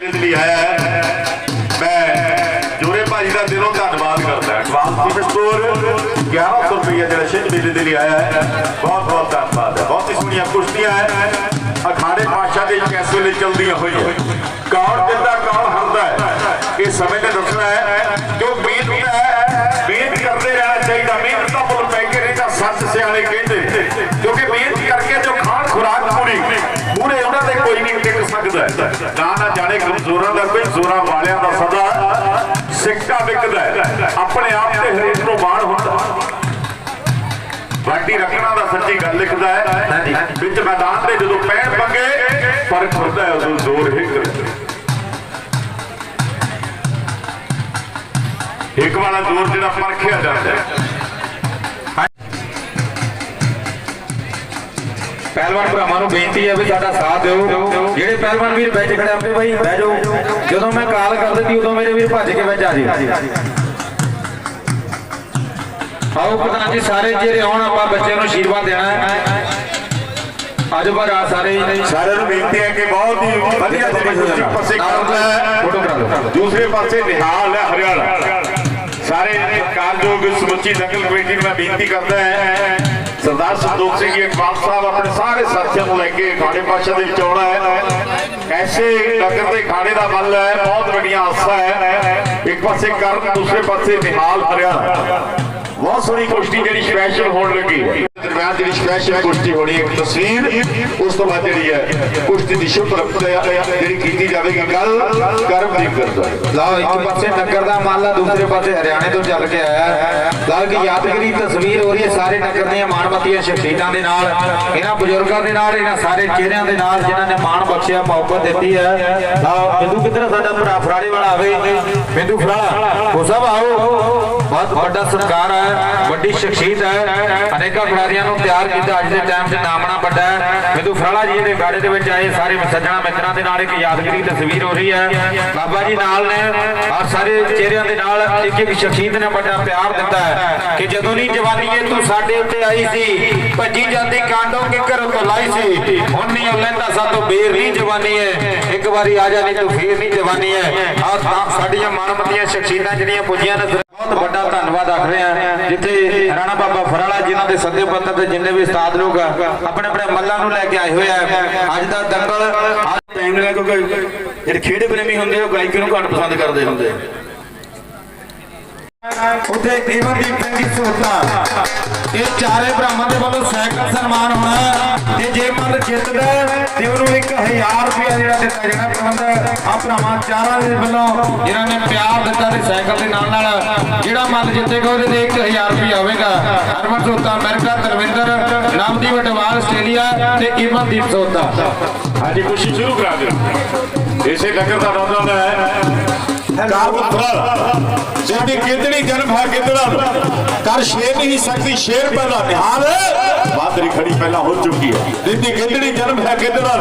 ਦੇ ਲਈ ਆਇਆ ਹੈ। ਮੈਂ ਜੋਰੇ ਭਾਜੀ ਦਾ ਦਿਲੋਂ ਧੰਨਵਾਦ ਕਰਦਾ ਟੀਮ ਸਕੋਰ 1100 ਰੁਪਏ ਜਿਹੜਾ ਛਿੰਝ ਮੇਲੇ ਦੇ ਲਈ ਆਇਆ ਹੈ। ਬਹੁਤ ਬਹੁਤ ਧੰਨਵਾਦ ਹੈ। ਬਹੁਤ ਹੀ ਸੋਹਣੀਆਂ ਕੁਸ਼ਤੀਆਂ ਹੈ। ਅਖਾੜੇ ਪਾਸ਼ਾ ਦੇ ਇਸ ਵੇਲੇ ਚਲਦੀਆਂ ਹੋਈਆਂ। ਕੌਣ ਜਿੰਦਾ ਕੌਣ ਹਰਦਾ ਹੈ। ਇਹ ਸਮੇਂ ਨੇ ਦੱਸਣਾ ਹੈ। ਜੋ ਮਿਹਨਤ ਹੈ ਮਿਹਨਤ ਕਰਦੇ ਰਹਿਣਾ ਚਾਹੀਦਾ। ਮਿਹਨਤ ਦਾ ਮੁੱਲ ਪੈ ਕੇ ਰਹਿੰਦਾ ਸੱਚ ਸਿਆਣੇ ਕਹਿੰਦੇ ਕਿਉਂਕਿ ਮਿਹਨਤ ਕਰਕੇ ਜੋ ਖਾਣ ਖੁਰਾਕ ਪੂਰੀ ਪੂਰੇ ਉਹਨਾਂ ਦੇ ਕੋਈ ਨਹੀਂ ਟਿਕ ਸਕਦਾ। ਨਾ ਨਾ ਜਾਣੇ ਕਮਜ਼ੋਰਾਂ ਦਾ ਕੋਈ ਜ਼ੋਰਾਂ ਵਾਲਿਆਂ ਦਾ ਸਦਾ ਸਿੱਕਾ ਵਿਕਦਾ ਆਪਣੇ ਆਪ ਤੇ ਹਰੇਕ ਨੂੰ ਮਾਣ ਹੁੰਦਾ। ਵਾਢੀ ਰੱਖਣਾ ਦਾ ਸੱਚੀ ਗੱਲ ਲਿਖਦਾ ਹੈ। ਵਿੱਚ ਮੈਦਾਨ ਤੇ ਜਦੋਂ ਪੈਣ ਪੰਗੇ, ਫ਼ਰਕ ਹੁੰਦਾ ਉਦੋਂ ਜ਼ੋਰ ਹੀ। ਕਰਦਾ ਇੱਕ ਵਾਲਾ ਜ਼ੋਰ ਜਿਹੜਾ ਪਰਖਿਆ ਜਾਂਦਾ ਹੈ। ਪਹਿਲਵਾਨ ਭਰਾਵਾਂ ਨੂੰ ਬੇਨਤੀ ਹੈ ਵੀ ਸਾਡਾ ਸਾਥ ਦਿਓ। ਜਿਹੜੇ ਪਹਿਲਵਾਨ ਵੀਰ ਵਿੱਚ ਖੜੇ ਆਪਣੇ ਬਾਈ ਬਹਿ ਜਾਓ। ਜਦੋਂ ਮੈਂ ਕਾਲ ਕਰ ਦਿੱਤੀ ਉਦੋਂ ਮੇਰੇ ਵੀਰ ਭੱਜ ਕੇ ਵਿੱਚ ਆ ਜੀ ਆਓ ਪ੍ਰਧਾਨ ਜੀ ਸਾਰੇ ਜਿਹੜੇ ਆਉਣ ਆਪਾਂ ਬੱਚਿਆਂ ਨੂੰ ਆਸ਼ੀਰਵਾਦ ਦੇਣਾ ਹੈ। ਅੱਜ ਪਰ ਆ ਸਾਰੇ ਸਾਰਿਆਂ ਨੂੰ ਬੇਨਤੀ ਹੈ ਕਿ ਬਹੁਤ ਹੀ ਵਧੀਆ ਨਾਲ ਪਾਸੇ ਕੰਮ ਹੈ। ਫੋਟੋ ਕਰਾ ਲਓ ਦੂਸਰੇ ਪਾਸੇ ਨਿਹਾਲ ਹੈ ਹਰਿਆਣਾ। ਸਾਰੇ ਕਾਰਜੋਗ ਸਮੁੱਚੀ ਨਕਲ ਕਮੇਟੀ ਨੂੰ ਮੈਂ ਬੇਨਤੀ ਕਰਦਾ ਹੈ। ਸਰਦਾਰ ਸੰਦੋਖ ਸਿੰਘ ਜੀ ਇਕਬਾਲ ਸਾਹਿਬ ਆਪਣੇ ਸਾਰੇ ਸਾਥੀਆਂ ਨੂੰ ਲੈ ਕੇ ਖਾੜੇ ਪਾਸ਼ਾ ਦੇ ਵਿੱਚ ਆਉਣਾ ਹੈ। ਐਸੇ ਨਗਰ ਦੇ ਖਾੜੇ ਦਾ ਮੱਲ ਹੈ, ਬਹੁਤ ਵੱਡੀਆਂ ਆਸਾਂ ਹੈ। ਇੱਕ ਪਾਸੇ ਕਰਨ, ਦੂਸਰੇ ਪਾਸੇ ਨਿਹਾਲ ਹਰਿਆਣਾ ਬਹੁਤ ਸੋਹਣੀ ਕੁਸ਼ਤੀ ਜਿਹੜੀ ਸਪੈਸ਼ਲ ਹੋਣ ਲੱਗੀ। ਦਰਮਿਆਨ ਜਿਹੜੀ ਸਪੈਸ਼ਲ ਕੁਸ਼ਤੀ ਹੋਣੀ ਇੱਕ ਤਸਵੀਰ। ਉਸ ਤੋਂ ਬਾਅਦ ਜਿਹੜੀ ਹੈ, ਕੁਸ਼ਤੀ ਦੀ ਸ਼ੁਭ ਜਿਹੜੀ ਕੀਤੀ ਜਾਵੇਗੀ ਕੱਲ ਕਰਮਦੀਪ ਕਰਦਾ ਲਓ, ਇੱਕ ਪਾਸੇ ਨਗਰ ਦਾ ਮਾਲਾ, ਦੂਸਰੇ ਪਾਸੇ ਹਰਿਆਣੇ ਤੋਂ ਚੱਲ ਕੇ ਆਇਆ ਲਓ ਕਿ ਯਾਦਗਾਰੀ ਤਸਵੀਰ ਹੋ ਰਹੀ ਹੈ ਸਾਰੇ ਨਗਰ ਦੀਆਂ ਮਾਣਮੱਤੀਆਂ ਸ਼ਖਸੀਅਤਾਂ ਦੇ ਨਾਲ, ਇਹਨਾਂ ਬਜ਼ੁਰਗਾਂ ਦੇ ਨਾਲ, ਇਹਨਾਂ ਸਾਰੇ ਚਿਹਰਿਆਂ ਦੇ ਨਾਲ ਜਿਨ੍ਹਾਂ ਨੇ ਮਾਣ ਬਖਸ਼ਿਆ, ਮੁਹੱਬਤ ਦਿੱਤੀ ਹੈ। ਲਓ, ਬਿੰਦੂ ਕਿੱਧਰ ਸਾਡਾ ਭਰਾ ਫਰਾੜੇ ਵਾਲਾ ਆਵੇ, ਬਿੰਦੂ ਫਰਾੜਾ ਹੋ ਸਭ ਆਓ। ਬਹੁਤ ਵੱਡਾ ਸਤਿਕਾਰ ਹੈ, ਵੱਡੀ ਸ਼ਖਸੀਅਤ ਹੈ। ਅਨੇਕਾਂ ਖਿਡਾਰੀਆਂ ਨੂੰ ਤਿਆਰ ਕੀਤਾ ਅੱਜ ਦੇ ਟਾਈਮ 'ਚ ਨਾਮਣਾ ਵੱਡਾ ਹੈ। ਬਿੰਦੂ ਫਰਾੜਾ ਜੀ ਦੇ ਗਾੜੇ ਦੇ ਵਿੱਚ ਆਏ ਸਾਰੇ ਸੱਜਣਾ ਮਿੱਤਰਾਂ ਦੇ ਨਾਲ ਇੱਕ ਯਾਦਗਾਰੀ ਤਸਵੀਰ ਹੋ ਰਹੀ ਹੈ। ਬਾਬਾ ਜੀ ਨਾਲ ਨੇ ਔਰ ਸਾਰੇ ਚਿਹਰਿਆਂ ਦੇ ਨਾਲ ਇੱਕ ਇੱਕ ਸ਼ਖਸੀਅਤ ਨੇ ਵੱਡਾ ਪਿਆਰ ਦਿੱਤਾ ਹੈ ਕਿ ਜਦੋਂ ਨਹੀਂ ਜਵਾਨੀ ਇਹ ਤੂੰ ਸਾਡੇ ਉੱਤੇ ਆਈ ਸੀ, ਭੱਜੀ ਜਾਂਦੀ ਕਾਂਡੋਂ ਕੇ ਘਰ ਤੋਂ ਲਾਈ ਸੀ। ਹੁਣ ਨਹੀਂ ਉਹ ਲੈਂਦਾ, ਸਾਤੋਂ ਬੇਰ ਨਹੀਂ ਜਵਾਨੀ ਹੈ। ਇੱਕ ਵਾਰੀ ਆ ਜਾ ਨਹੀਂ, ਤੂੰ ਫੇਰ ਨਹੀਂ ਜਵਾਨੀ ਹੈ। ਆ ਤਾਂ ਸਾਡੀਆਂ ਮਾਨਮਤੀਆਂ ਸ਼ਖਸੀਅਤਾਂ ਜਿਹੜੀਆਂ ਪੁੱਜੀਆਂ ਨੇ ਬਹੁਤ ਵੱਡਾ ਧੰਨਵਾਦ ਆਖ ਰਹੇ ਹਾਂ। ਜਿੱਥੇ ਰਾਣਾ ਬਾਬਾ ਫਰਾਲਾ ਜਿਨ੍ਹਾਂ ਦੇ ਸੱਦੇ ਪੱਤਰ ਤੇ ਜਿੰਨੇ ਵੀ ਉਸਤਾਦ ਲੋਕ ਆਪਣੇ ਆਪਣੇ ਮੱਲਾਂ ਨੂੰ ਲੈ ਕੇ ਆਏ ਹੋਏ ਆ। ਅੱਜ ਦਾ ਦੰਗਲ, ਅੱਜ ਟਾਈਮ ਲੈ ਕਿਉਂਕਿ ਜਿਹੜੇ ਖੇਡ ਪ੍ਰੇਮੀ ਹੁੰਦੇ ਉਹ ਗਾਇਕੀ ਨੂੰ ਘੱਟ ਪਸੰਦ ਕਰਦੇ ਹੁੰਦੇ ਉੱਥੇ ਦੇਵਨਦੀਪ ਸਿੰਘ ਦੀ ਸਹੂਲਤਾਂ ਇਹ ਚਾਰੇ ਭਰਾਵਾਂ ਦੇ ਵੱਲੋਂ ਸਾਈਕਲ ਸਨਮਾਨ ਹੋਣਾ ਤੇ ਜੇ ਮਨ ਜਿੱਤਦਾ ਤੇ ਉਹਨੂੰ 1000 ਰੁਪਇਆ ਜਿਹੜਾ ਦਿੱਤਾ ਜਾਣਾ ਪ੍ਰਬੰਧ ਆ ਭਰਾਵਾਂ ਚਾਰਾਂ ਦੇ ਵੱਲੋਂ ਜਿਨ੍ਹਾਂ ਨੇ ਪਿਆਰ ਦਿੱਤਾ ਤੇ ਸਾਈਕਲ ਦੇ ਨਾਲ ਨਾਲ ਜਿਹੜਾ ਮਨ ਜਿੱਤੇਗਾ, ਉਹਦੇ ਤੇ 1000 ਰੁਪਇਆ ਹੋਵੇਗਾ। ਹਰਮਨ ਸੋਤਾ, ਅਮਰੀਕਾ ਤਰਵਿੰਦਰ ਨਾਮਦੀਪ ਅਟਵਾਲ ਆਸਟ੍ਰੇਲੀਆ ਤੇ ਇਮਨਦੀਪ ਸੋਤਾ। ਹਾਂਜੀ, ਖੁਸ਼ੀ ਸ਼ੁਰੂ ਕਰਾ ਦਿਓ। ਇਸੇ ਨਗਰ ਦਾ ਰੌਲਾ ਹੈ। ਕਾਬੁੱਤਰ ਜਿੰਦੀ ਕਿਤਨੀ ਜਨਮ ਹੈ ਕਿਤਨਾ ਕਰ ਸ਼ੇਰ ਨਹੀਂ ਸਕਦੀ ਸ਼ੇਰ ਪਹਿਲਾ ਨਿਹਾਲ ਬਾਦਰੀ ਖੜੀ ਪਹਿਲਾਂ ਹੋ ਚੁੱਕੀ ਹੈ। ਜਿੰਦੀ ਕਿਤਨੀ ਜਨਮ ਹੈ ਕਿਤਨਾ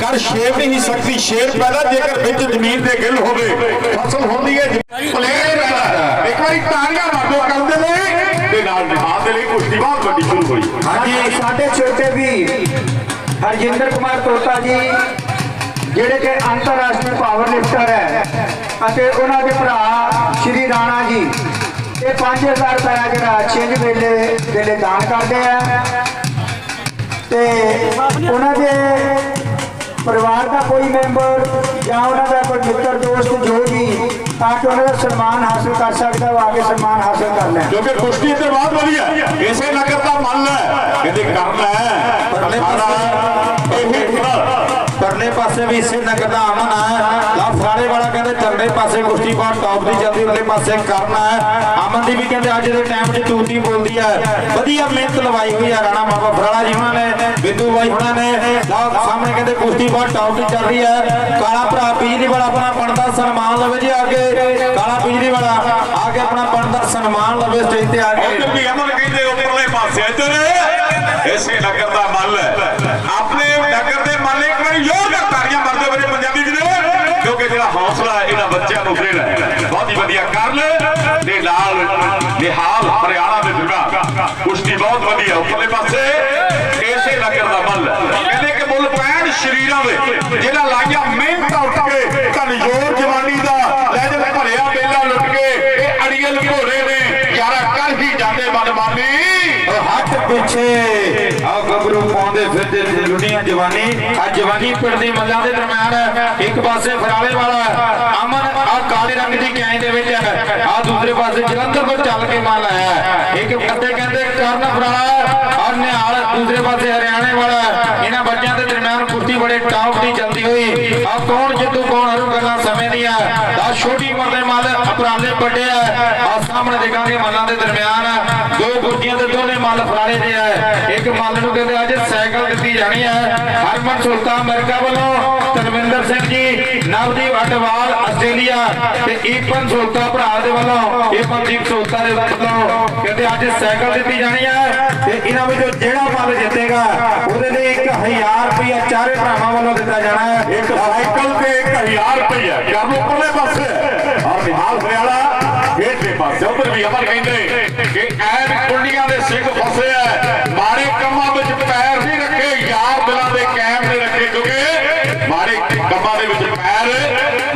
ਕਰ ਸ਼ੇਰ ਨਹੀਂ ਸਕਦੀ ਸ਼ੇਰ ਪਹਿਲਾ ਜੇਕਰ ਵਿੱਚ ਜ਼ਮੀਨ ਦੇ ਗਿੱਲ ਹੋਵੇ ਫਸਲ ਹੁੰਦੀ ਹੈ ਪਲੇਅਰ ਇੱਕ ਵਾਰੀ ਤਾੜੀਆਂ ਮਾਰੋ ਕਰਦੇ ਨੇ ਤੇ ਨਾਲ ਨਿਹਾਲ ਦੇ ਲਈ ਕੁਸ਼ਤੀ ਬਹੁਤ ਵੱਡੀ ਸ਼ੁਰੂ ਹੋਈ। ਹਾਂਜੀ ਸਾਡੇ ਛੋਟੇ ਵੀ ਹਰਜਿੰਦਰ ਕੁਮਾਰ ਤੋਤਾ ਜੀ ਜਿਹੜੇ ਕਿ ਅੰਤਰਰਾਸ਼ਟਰੀ ਪਾਵਰ ਲਿਫਟਰ ਹੈ। ਅਤੇ ਉਹਨਾਂ ਦੇ ਭਰਾ ਸ਼੍ਰੀ ਰਾਣਾ ਜੀ। ਇਹ 5000 ਰੁਪਇਆ ਜਿਹੜਾ ਛਿੰਝ ਵੇਲੇ ਵੇਲੇ ਦਾਨ ਕਰਦੇ ਆ। ਤੇ ਉਹਨਾਂ ਦੇ ਪਰਿਵਾਰ ਦਾ ਕੋਈ ਮੈਂਬਰ ਜਾਂ ਉਹਨਾਂ ਦਾ ਕੋਈ ਮਿੱਤਰ, ਦੋਸਤ ਜੋ ਵੀ, ਤਾਂ ਕਿ ਉਹਨਾਂ ਦਾ ਸਨਮਾਨ ਹਾਸਲ ਕਰ ਸਕਦਾ, ਉਹ ਆ ਕੇ ਸਨਮਾਨ ਹਾਸਲ ਕਰ ਲੈ ਕਿਉਂਕਿ ਕੁਸ਼ਤੀ ਤੇ ਬਹੁਤ ਵਧੀਆ ਇਸੇ ਨਗਰ ਦਾ ਮਨ ਹੈ। ਕਹਿੰਦੇ ਕਰਨਾ ਹੈ। ਇਹ ਪਰਲੇ ਪਾਸੇ ਵੀ ਇਸੇ ਨਗਰ ਦਾ ਅਮਨ ਹੈ ਲਾ ਫਰਾੜੇ ਵਾਲਾ ਕਹਿੰਦੇ ਚੰਡੇ ਪਾਸੇ ਕੁਸ਼ਤੀ ਬਹੁਤ ਟੌਪ ਦੀ ਚੱਲਦੀ ਉਹਦੇ ਪਾਸੇ ਕਰਨਾ ਹੈ ਅਮਨ ਦੀ ਵੀ ਕਹਿੰਦੇ ਅੱਜ ਦੇ ਟਾਈਮ 'ਚ ਤੂਤੀ ਬੋਲਦੀ ਹੈ ਵਧੀਆ ਮਿਹਨਤ ਲਵਾਈ ਹੋਈ ਹੈ ਰਾਣਾ ਬਾਬਾ ਫਰਾੜਾ ਜੀ ਉਹਨਾਂ ਨੇ, ਬਿੰਦੂ ਬਾਈ ਉਹਨਾਂ ਨੇ। ਲਾ ਸਾਹਮਣੇ ਕਹਿੰਦੇ ਕੁਸ਼ਤੀ ਬਹੁਤ ਟੌਪ ਦੀ ਚੱਲ ਰਹੀ ਹੈ ਕਾਲਾ ਭਰਾ ਬਿਜਲੀ ਵਾਲਾ ਆਪਣਾ ਬਣਦਾ ਸਨਮਾਨ ਲਵੇ ਜੀ ਅੱਗੇ। ਕਾਲਾ ਬਿਜਲੀ ਵਾਲਾ ਆ ਕੇ ਆਪਣਾ ਬਣਦਾ ਸਨਮਾਨ ਲਵੇ ਸਟੇਜ ਤੇ ਆ ਕੇ। ਵੀ ਅਮਨ ਕਹਿੰਦੇ ਉੱਪਰਲੇ ਪਾਸੇ ਇੱਧਰ। ਨਿਹਾਲ ਹਰਿਆਣਾ ਦੇ ਦਿੱਤਾ ਕੁਸ਼ਤੀ ਬਹੁਤ ਵਧੀਆ, ਉੱਪਰਲੇ ਪਾਸੇ ਇਸੇ ਨਗਰ ਦਾ ਮੱਲ। ਕਹਿੰਦੇ ਕਿ ਮੁੱਲ ਪੈਣ ਸ਼ਰੀਰਾਂ ਦੇ ਜਿਹੜਾ ਲਾਇਆ ਮਿਹਨਤ ਉੱਠ ਕੇ ਧਨਯੋਰ ਜਵਾਨੀ ਦਾ ਲੈ ਜੇ ਭਰਿਆ ਮੇਲਾ ਲੁੱਟ ਕੇ ਇਹ ਅੜੀਲ ਘੋੜੇ ਨੇ। ਯਾਰਾ ਕਰ ਹੀ ਜਾਂਦੇ ਮਨਮਾਨੀ ਹੱਥ ਪਿੱਛੇ ਆ ਗੱਭਰੂ ਪਾਉਂਦੇ ਫਿਰਦੇ ਦੁਨੀਆ ਜਵਾਨੀ। ਆ ਜਵਾਨੀ ਪਿੰਡ ਦੀ ਮੱਲਾਂ ਦੇ ਦਰਮਿਆਨ ਇੱਕ ਪਾਸੇ ਫਰਾਲੇ ਵਾਲਾ ਅਮਨ ਆ ਕਾਲੇ ਰੰਗ ਦੀ ਕੈਂ ਦੇ ਵਿੱਚ ਆ ਦੂਸਰੇ ਪਾਸੇ ਜਲੰਧਰ ਤੋਂ ਚੱਲ ਕੇ ਮਾਲ ਆਇਆ ਇੱਕ ਕੱਤੇ ਕਹਿੰਦੇ ਕਰਨ ਫਰਾਲਾ ਔਰ ਨਿਹਾਲ ਦੂਸਰੇ ਪਾਸੇ ਹਰਿਆਣੇ ਵਾਲਾ ਇਹਨਾਂ ਬੱਚਿਆਂ ਦੇ ਦਰਮਿਆਨ ਕੁਸ਼ਤੀ ਬੜੇ ਟਾਪ ਦੀ ਚੱਲਦੀ ਹੋਈ। ਆ ਕੌਣ ਜਿੱਤੂ, ਕੌਣ ਹਰੂ, ਗੱਲਾਂ ਸਮੇਂ ਦੀਆਂ। ਦਾ ਛੋਟੀ ਉਮਰ ਦੇ ਮੱਲ ਅਪਰਾਲੇ ਵੱਡੇ ਆ। ਆ ਸਾਹਮਣੇ ਦੇਖਾਂਗੇ ਮੱਲਾਂ ਦੇ ਦਰਮਿਆਨ। ਦੋ ਗੁੱਜੀਆਂ ਦੇ ਦੋਨੇ ਮੱਲ ਫਰਾਲੇ ਦੇ ਆ। ਇੱਕ ਮੱਲ ਨੂੰ ਕਹਿੰਦੇ ਅੱਜ ਸਾਈਕਲ ਦਿੱਤੀ ਜਾਣੀ ਹੈ। ਹਰਮਨ ਸੁਲਤਾਨ ਅਮਰੀਕਾ ਵੱਲੋਂ ਤਲਵਿੰਦਰ ਸਿੰਘ ਜੀ, ਨਵਦੀਪ ਅਟਵਾਲ ਆਸਟ੍ਰੇਲੀਆ ਤੇ ਈਪਨ ਸੁਲਤਾਨ ਭਰਾ ਦੇ ਵੱਲੋਂ, ਇਹ ਮਨਦੀਪ ਸੁਲਤਾਨ ਦੇ ਵੱਲੋਂ ਕਹਿੰਦੇ ਅੱਜ ਸਾਈਕਲ ਦਿੱਤੀ ਜਾਣੀ ਹੈ ਤੇ ਇਹਨਾਂ ਵਿੱਚੋਂ ਜਿਹੜਾ ਮੱਲ ਜਿੱਤੇਗਾ, ਉਹਦੇ ਲਈ 1000 ਰੁਪਇਆ ਚਾਰੇ ਭਰਾਵਾਂ ਵੱਲੋਂ ਦਿੱਤਾ ਜਾਣਾ ਹੈ। ਇੱਕ ਸਾਈਕਲ ਤੇ 1000 ਰੁਪਇਆ ਕਰ ਲੋ ਪਰਲੇ ਪਾਸੇ। ਔਰ ਨਿਹਾਲ ਹਰਿਆਣਾ ਗੇਟ ਦੇ ਪਾਸੇ, ਉਧਰ ਵੀ ਅਮਰ ਕਹਿੰਦੇ ਕਿ ਐਨ ਕੁੰਡੀਆਂ ਦੇ ਸਿੰਘ ਫਸੇ ਐ ਮਾੜੇ ਕੰਮਾਂ ਵਿੱਚ ਪੈਰ ਨਹੀਂ ਰੱਖੇ, ਯਾਰ ਦਿਲਾਂ ਦੇ ਕੈਮ ਨੇ ਰੱਖੇ, ਕਿਉਂਕਿ ਮਾੜੇ ਕੰਮਾਂ ਦੇ ਵਿੱਚ ਪੈਰ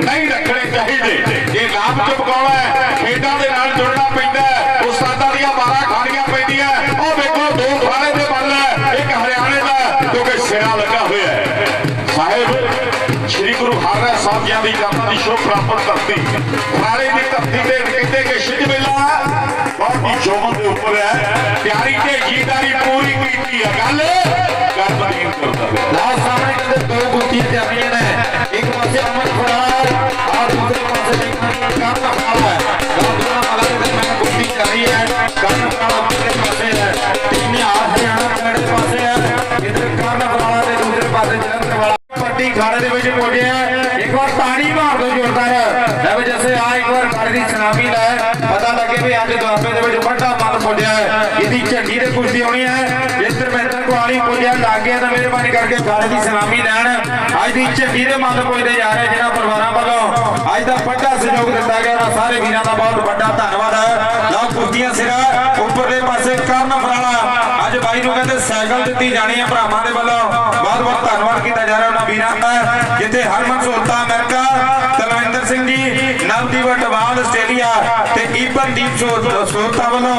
ਨਹੀਂ ਰੱਖਣੇ ਚਾਹੀਦੇ ਜੇ ਨਾਮ ਚੁਪਕਾਉਣਾ ਹੈ, ਖੇਡਾਂ ਦੇ ਨਾਲ ਜੁੜਨਾ ਪੈਂਦਾ ਹੈ। ਉਸਤਾਦਾਂ ਦੀਆਂ ਮਾਰਾਂ ਖਾਣੀਆਂ ਪੈਂਦੀਆਂ ਉਹ ਵੇਖੋ ਦੋ ਖਾਣੇ ਦੇ ਬੱਲ ਹੈ ਇੱਕ ਹਰਿਆਣੇ ਦਾ, ਕਿਉਂਕਿ ਸਿਰਾ ਲੱਗਾ ਹੋਇਆ ਹੈ। ਸਾਹਿਬ, ਸ੍ਰੀ ਗੁਰੂ ਹਰਿ ਸਾਹਿਬ ਜੀ ਦੀ ਜਨਮ ਦੀ ਸ਼ੋਭ ਪ੍ਰਾਪਤ ਧਰਤੀ। ਫਰਾਲੇ ਦੀ ਧਰਤੀ ਤੇ ਕਹਿੰਦੇ ਕਿ ਛਿੰਝ ਮੇਲਾ ਬਹੁਤ ਹੀ ਜੋਬਨ ਦੇ ਉੱਪਰ ਹੈ। ਤਿਆਰੀ ਤੇ ਜੀਦਾਰੀ ਪੂਰੀ ਕੀਤੀ ਹੈ। ਗੱਲ ਕਰਮ ਕਰਦਾ। ਹੈ ਸਾਹਮਣੇ ਕਹਿੰਦੇ ਦੋ ਗੁੱਤੀਆਂ ਚੱਲ ਰਹੀਆਂ ਨੇ ਇੱਕ ਪਾਸੇ ਅਮਨ ਫਰਾਰ ਔਰ ਦੂਸਰੇ ਪਾਸੇ ਕਰਨ ਫਰਾਰ ਹੈ ਲਾਲ ਵਾਲਾ ਦੇ ਦਰਮਿਆਨ ਗੁੱਤੀ ਚੱਲ ਹੈ ਕਰਨ ਫਰਾਰ ਦੂਸਰੇ ਪਾਸੇ ਹੈ ਤਿੰਨੇ ਆ ਹਰਿਆਣਾ ਕਿਹੜੇ ਪਾਸੇ ਹੈ ਇਧਰ ਕਰਨ ਫਰਾਰ ਦੇ ਦੂਸਰੇ ਪਾਸੇ ਜਲੰਧਰ ਵਾਲਾ ਪੱਟੀ ਖਾੜੇ ਦੇ ਵਿੱਚ ਪਹੁੰਚਿਆ ਇੱਕ ਵਾਰ ਤਾੜੀ ਮਾਰ ਦੋ ਜ਼ੋਰਦਾਰ ਲੈ ਵੀ ਜੈਸੇ ਆ ਇੱਕ ਵਾਰ ਖਾੜੇ ਦੀ ਸਲਾਮੀ ਲੈ ਪਤਾ ਲੱਗੇ ਵੀ ਅੱਜ ਦੁਆਬੇ ਦੇ ਵਿੱਚ ਵੱਡਾ ਮਨ ਇਹਦੀ ਝੰਡੀ ਤੇ ਕੁਸ਼ਤੀ ਹੋਣੀ ਹੈ। ਜੇ ਧਰਮਿੰਦਰ ਕੁਆਲੀ ਪਹੁੰਚਿਆ ਲੱਗੇ ਤਾਂ ਮਿਹਰਬਾਨੀ ਕਰਕੇ ਖਾੜੇ ਦੀ ਸਲਾਮੀ ਲੈਣ। ਅੱਜ ਦੀ ਝੰਡੀ ਦੇ ਮਨ ਪੁੱਜਦੇ ਜਾ ਰਹੇ ਜਿਹਨਾਂ ਪਰਿਵਾਰਾਂ ਵੱਲੋਂ ਅੱਜ ਦਾ ਵੱਡਾ ਸਹਿਯੋਗ ਦਿੱਤਾ ਗਿਆ ਉਹਨਾਂ ਸਾਰੇ ਵੀਰਾਂ ਦਾ ਬਹੁਤ ਵੱਡਾ ਧੰਨਵਾਦ ਹੈ। ਲਓ ਕੁਸ਼ਤੀਆਂ ਸਿਰਾ, ਉੱਪਰਲੇ ਪਾਸੇ ਕਰਨ ਫਰਾਲਾ। ਅੱਜ ਬਾਈ ਨੂੰ ਕਹਿੰਦੇ ਸਾਈਕਲ ਦਿੱਤੀ ਜਾਣੀ ਹੈ ਭਰਾਵਾਂ ਦੇ ਵੱਲੋਂ। ਬਹੁਤ ਬਹੁਤ ਧੰਨਵਾਦ ਕੀਤਾ ਜਾ ਰਿਹਾ ਉਹਨਾਂ ਵੀਰਾਂ ਦਾ। ਜਿੱਥੇ ਹਰਮਨ ਸੋਤਾ ਅਮਰੀਕਾ ਤਲਵਿੰਦਰ ਸਿੰਘ ਜੀ ਨਵਦੀਪ ਅਟਵਾਲ ਆਸਟ੍ਰੇਲੀਆ ਤੇ ਈਪਨਦੀਪ ਸੋਤਾ ਵੱਲੋਂ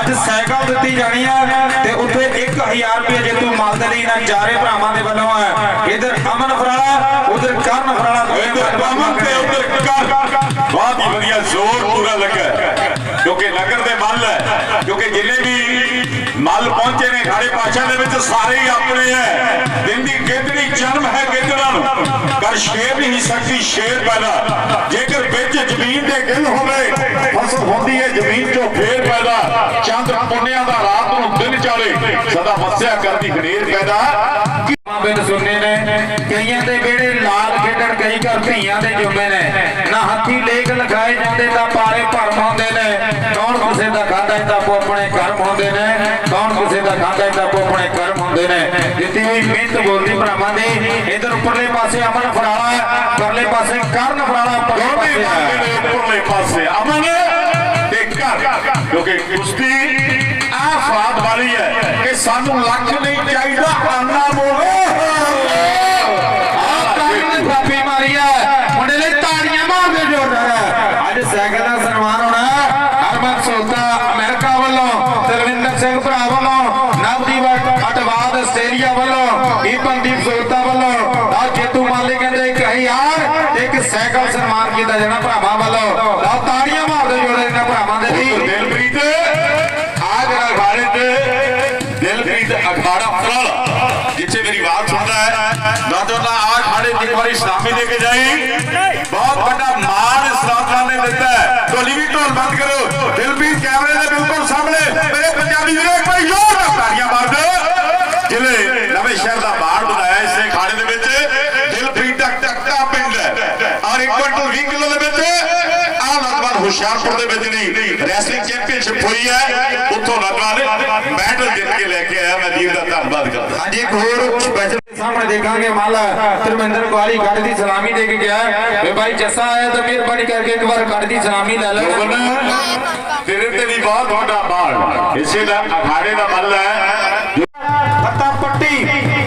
ਅੱਜ ਸਾਈਕਲ ਦਿੱਤੀ ਜਾਣੀ ਹੈ ਤੇ ਉੱਥੇ 1000 ਰੁਪਏ ਜੇਤੂ ਮਾਲ ਦੇ ਲਈ ਇਹਨਾਂ ਚਾਰੇ ਭਰਾਵਾਂ ਦੇ ਵੱਲੋਂ ਹੈ ਇਧਰ ਅਮਨ ਫਰਾਲਾ ਉਧਰ ਕਰਨ ਫਰਾਲਾ ਇੱਧਰ ਬਾਮਨ ਤੇ ਉੱਧਰ ਕਰ ਬਹੁਤ ਹੀ ਵਧੀਆ ਜ਼ੋਰ ਪੂਰਾ ਲੱਗਾ। ਕਿਉਂਕਿ ਨਗਰ ਦੇ ਮੱਲ ਹੈ ਕਿਉਂਕਿ ਜਿੰਨੇ ਵੀ ਮੱਲ ਪਹੁੰਚੇ ਨੇ ਖਾੜੇ ਪਾਸ਼ਾ ਦੇ ਵਿੱਚ ਸਾਰੇ ਹੀ ਆਪਣੇ ਹੈ। ਦਿਨ ਦੀ ਗਿੱਦੜੀ ਜਨਮ ਹੈ ਗਿੱਦੜਾਂ ਨੂੰ। ਕਰ ਸ਼ੇਰ ਨਹੀਂ ਸਕਦੀ ਸ਼ੇਰ ਪੈਦਾ। ਜੇਕਰ ਵਿੱਚ ਜ਼ਮੀਨ ਦੇ ਗਿੱਲ ਹੋਵੇ, ਫਸਲ ਹੁੰਦੀ ਹੈ ਜ਼ਮੀਨ ਚੋਂ ਫੇਰ ਪੈਦਾ। ਚੰਦ ਪੁੰਨਿਆਂ ਦਾ ਰਾਤ ਨੂੰ ਦਿਨ ਚਾਲੇ, ਸਦਾ ਮੱਸਿਆ ਕਰਦੀ ਹਨੇਰ ਪੈਦਾ। ਬਿਨ ਸੁਣਨੇ ਨੇ, ਕਈਆਂ ਦੇ ਵਿਹੜੇ ਲਾਲ ਖੇਡਣ, ਕਈ ਘਰ ਧੀਆਂ ਦੇ ਜੁਮੇ ਨੇ। ਨਾ ਹੱਥੀ ਲੇਖ ਲਗਾਏ ਜਾਂਦੇ, ਤਾਂ ਪਾਰੇ ਭਰਮ ਹੁੰਦੇ ਨੇ। ਕੌਣ ਕਿਸੇ ਦਾ ਖਾਦਾ ਤਾਂ ਆਪੋ ਆਪਣੇ ਕਰਮ ਹੁੰਦੇ ਨੇ। ਕੌਣ ਕਿਸੇ ਦਾ ਖਾਂਦਾ ਆਪੋ ਆਪਣੇ ਕਰਮ ਹੁੰਦੇ ਨੇ। ਜਿੱਤੀ ਹੋਈ ਮਿਹਨਤ ਬੋਲਦੀ ਭਰਾਵਾਂ ਦੀ ਇਧਰ ਉੱਪਰਲੇ ਪਾਸੇ ਅਮਨ ਫਰਾਲਾ ਹੈ, ਪਰਲੇ ਪਾਸੇ ਕਰਨ ਫਰਾਲਾ ਦੋਵੇਂ ਪਾਸੇ ਉੱਪਰਲੇ ਅਮਨ ਤੇ ਕਰ ਕਿਉਂਕਿ ਕੁਸ਼ਤੀ ਆ ਵਾਲੀ ਹੈ ਕਿ ਸਾਨੂੰ ਲੱਖ ਨਹੀਂ ਚਾਹੀਦਾ ਆਨਾ ਮੋਵੇ ਢੋਲੀ ਵੀ ਢੋਲ ਬੰਦ ਕਰੋ। ਦਿਲਪ੍ਰੀਤ ਕੈਮਰੇ ਦੇ ਬਿਲਕੁਲ ਸਾਹਮਣੇ। ਮੇਰੇ ਪੰਜਾਬੀ ਵੀਰੋ, ਇੱਕ ਵਾਰੀ ਜ਼ੋਰ ਨਾਲ ਤਾੜੀਆਂ ਮਾਰ ਦਿਓ ਜਿਹਨੇ ਨਵੇਂ ਸ਼ਹਿਰ ਦਾ ਬਾੜ ਬਣਾਇਆ ਇਸੇ ਖਾੜੇ ਦੇ ਵਿੱਚ। ਦਿਲਪ੍ਰੀਤ ਦਾ ਟੱਕਾ ਪਿੰਡ। ਹੈ ਔਰ 1 ਕੁਇੰਟਲ 20 ਕਿਲੋ ਦੇ ਵਿੱਚ। ਆ ਨੌਜਵਾਨ ਹੁਸ਼ਿਆਰਪੁਰ ਦੇ ਵਿੱਚ ਨਹੀਂ, ਰੈਸਲਿੰਗ ਚੈਂਪੀਅਨਸ਼ਿਪ ਹੋਈ ਹੈ। ਉੱਥੋਂ ਨੌਜਵਾਨ ਮੈਡਲ ਜਿੱਤ ਕੇ ਲੈ ਕੇ ਆਇਆ। ਮੈਂ ਵੀਰ ਦਾ ਧੰਨਵਾਦ ਕਰਦਾ। ਹਾਂਜੀ, ਇੱਕ ਹੋਰ ਸਾਹਮਣੇ ਦੇਖਾਂਗੇ ਮਾਲਾ ਧਰਮਿੰਦਰ ਕੁਆਲੀ ਕੱਢ ਦੀ ਸਲਾਮੀ ਦੇ ਕੇ ਗਿਆ ਵੇ ਭਾਈ ਜੱਸਾ ਆਇਆ ਤਾਂ ਮਿਹਰਬਾਨੀ ਕਰਕੇ ਇੱਕ ਵਾਰ ਕੱਢ ਦੀ ਸਲਾਮੀ ਲੈ ਲਓ ਤੇਰੇ ਤੇ ਵੀ ਬਹੁਤ ਵੱਡਾ ਬਾਣ ਇਸੇ ਦਾ ਅਖਾੜੇ ਦਾ ਮੱਲ ਹੈ। ਫੱਤਾ ਪੱਟੀ।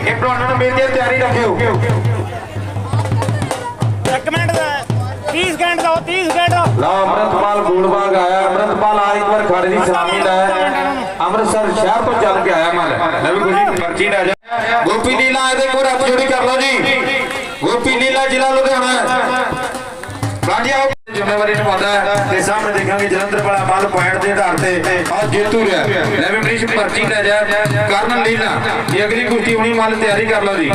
ਇਹ ਬਣਾਉਣ ਨੂੰ ਮੇਰੀ ਤਿਆਰੀ ਰੱਖਿਓ। ਇੱਕ ਮਿੰਟ ਦਾ 30 ਸਕਿੰਟ ਦਾ 30 ਸਕਿੰਟ ਦਾ। ਲਾ ਅਮਰਤਪਾਲ ਗੋਲਬਾਗ ਆਇਆ। ਅਮਰਤਪਾਲ ਆ ਇੱਕ ਵਾਰ ਖੜ ਦੀ ਸਲਾਮੀ ਲੈ। ਅੰਮ੍ਰਿਤਸਰ ਸ਼ਹਿਰ ਤੋਂ ਚੱਲ ਕੇ ਆਇਆ ਮਲ। ਲੈ ਵੀ ਖੁਸ਼ੀ ਪਰਚੀ ਲੈ ਗੋਪੀ ਲੀਲਾ ਇਹਦੇ ਕੋਲ ਹੱਥ ਜੋੜੀ ਕਰ ਲਓ ਜੀ। ਗੋਪੀ ਲੀਲਾ ਜ਼ਿਲ੍ਹਾ ਲੁਧਿਆਣਾ। ਗਾਂਡੀਆਂ ਜ਼ਿੰਮੇਵਾਰੀ ਨਿਭਾਉਂਦਾ ਹੈ। ਤੇ ਸਾਹਮਣੇ ਦੇਖਾਂਗੇ ਜਲੰਧਰ ਵਾਲਾ ਮੱਲ ਪੁਆਇੰਟ ਦੇ ਆਧਾਰ ਤੇ ਆ ਜੇਤੂ ਰਿਹਾ। ਲੈ ਵੀ ਮਰੀਸ਼ ਪਰਚੀ ਲੈ ਜਾ ਕਰਨ ਲੀਲਾ। ਇਹ ਅਗਲੀ ਕੁਸ਼ਤੀ ਹੋਣੀ ਮੱਲ ਤਿਆਰੀ ਕਰ ਲਓ ਜੀ।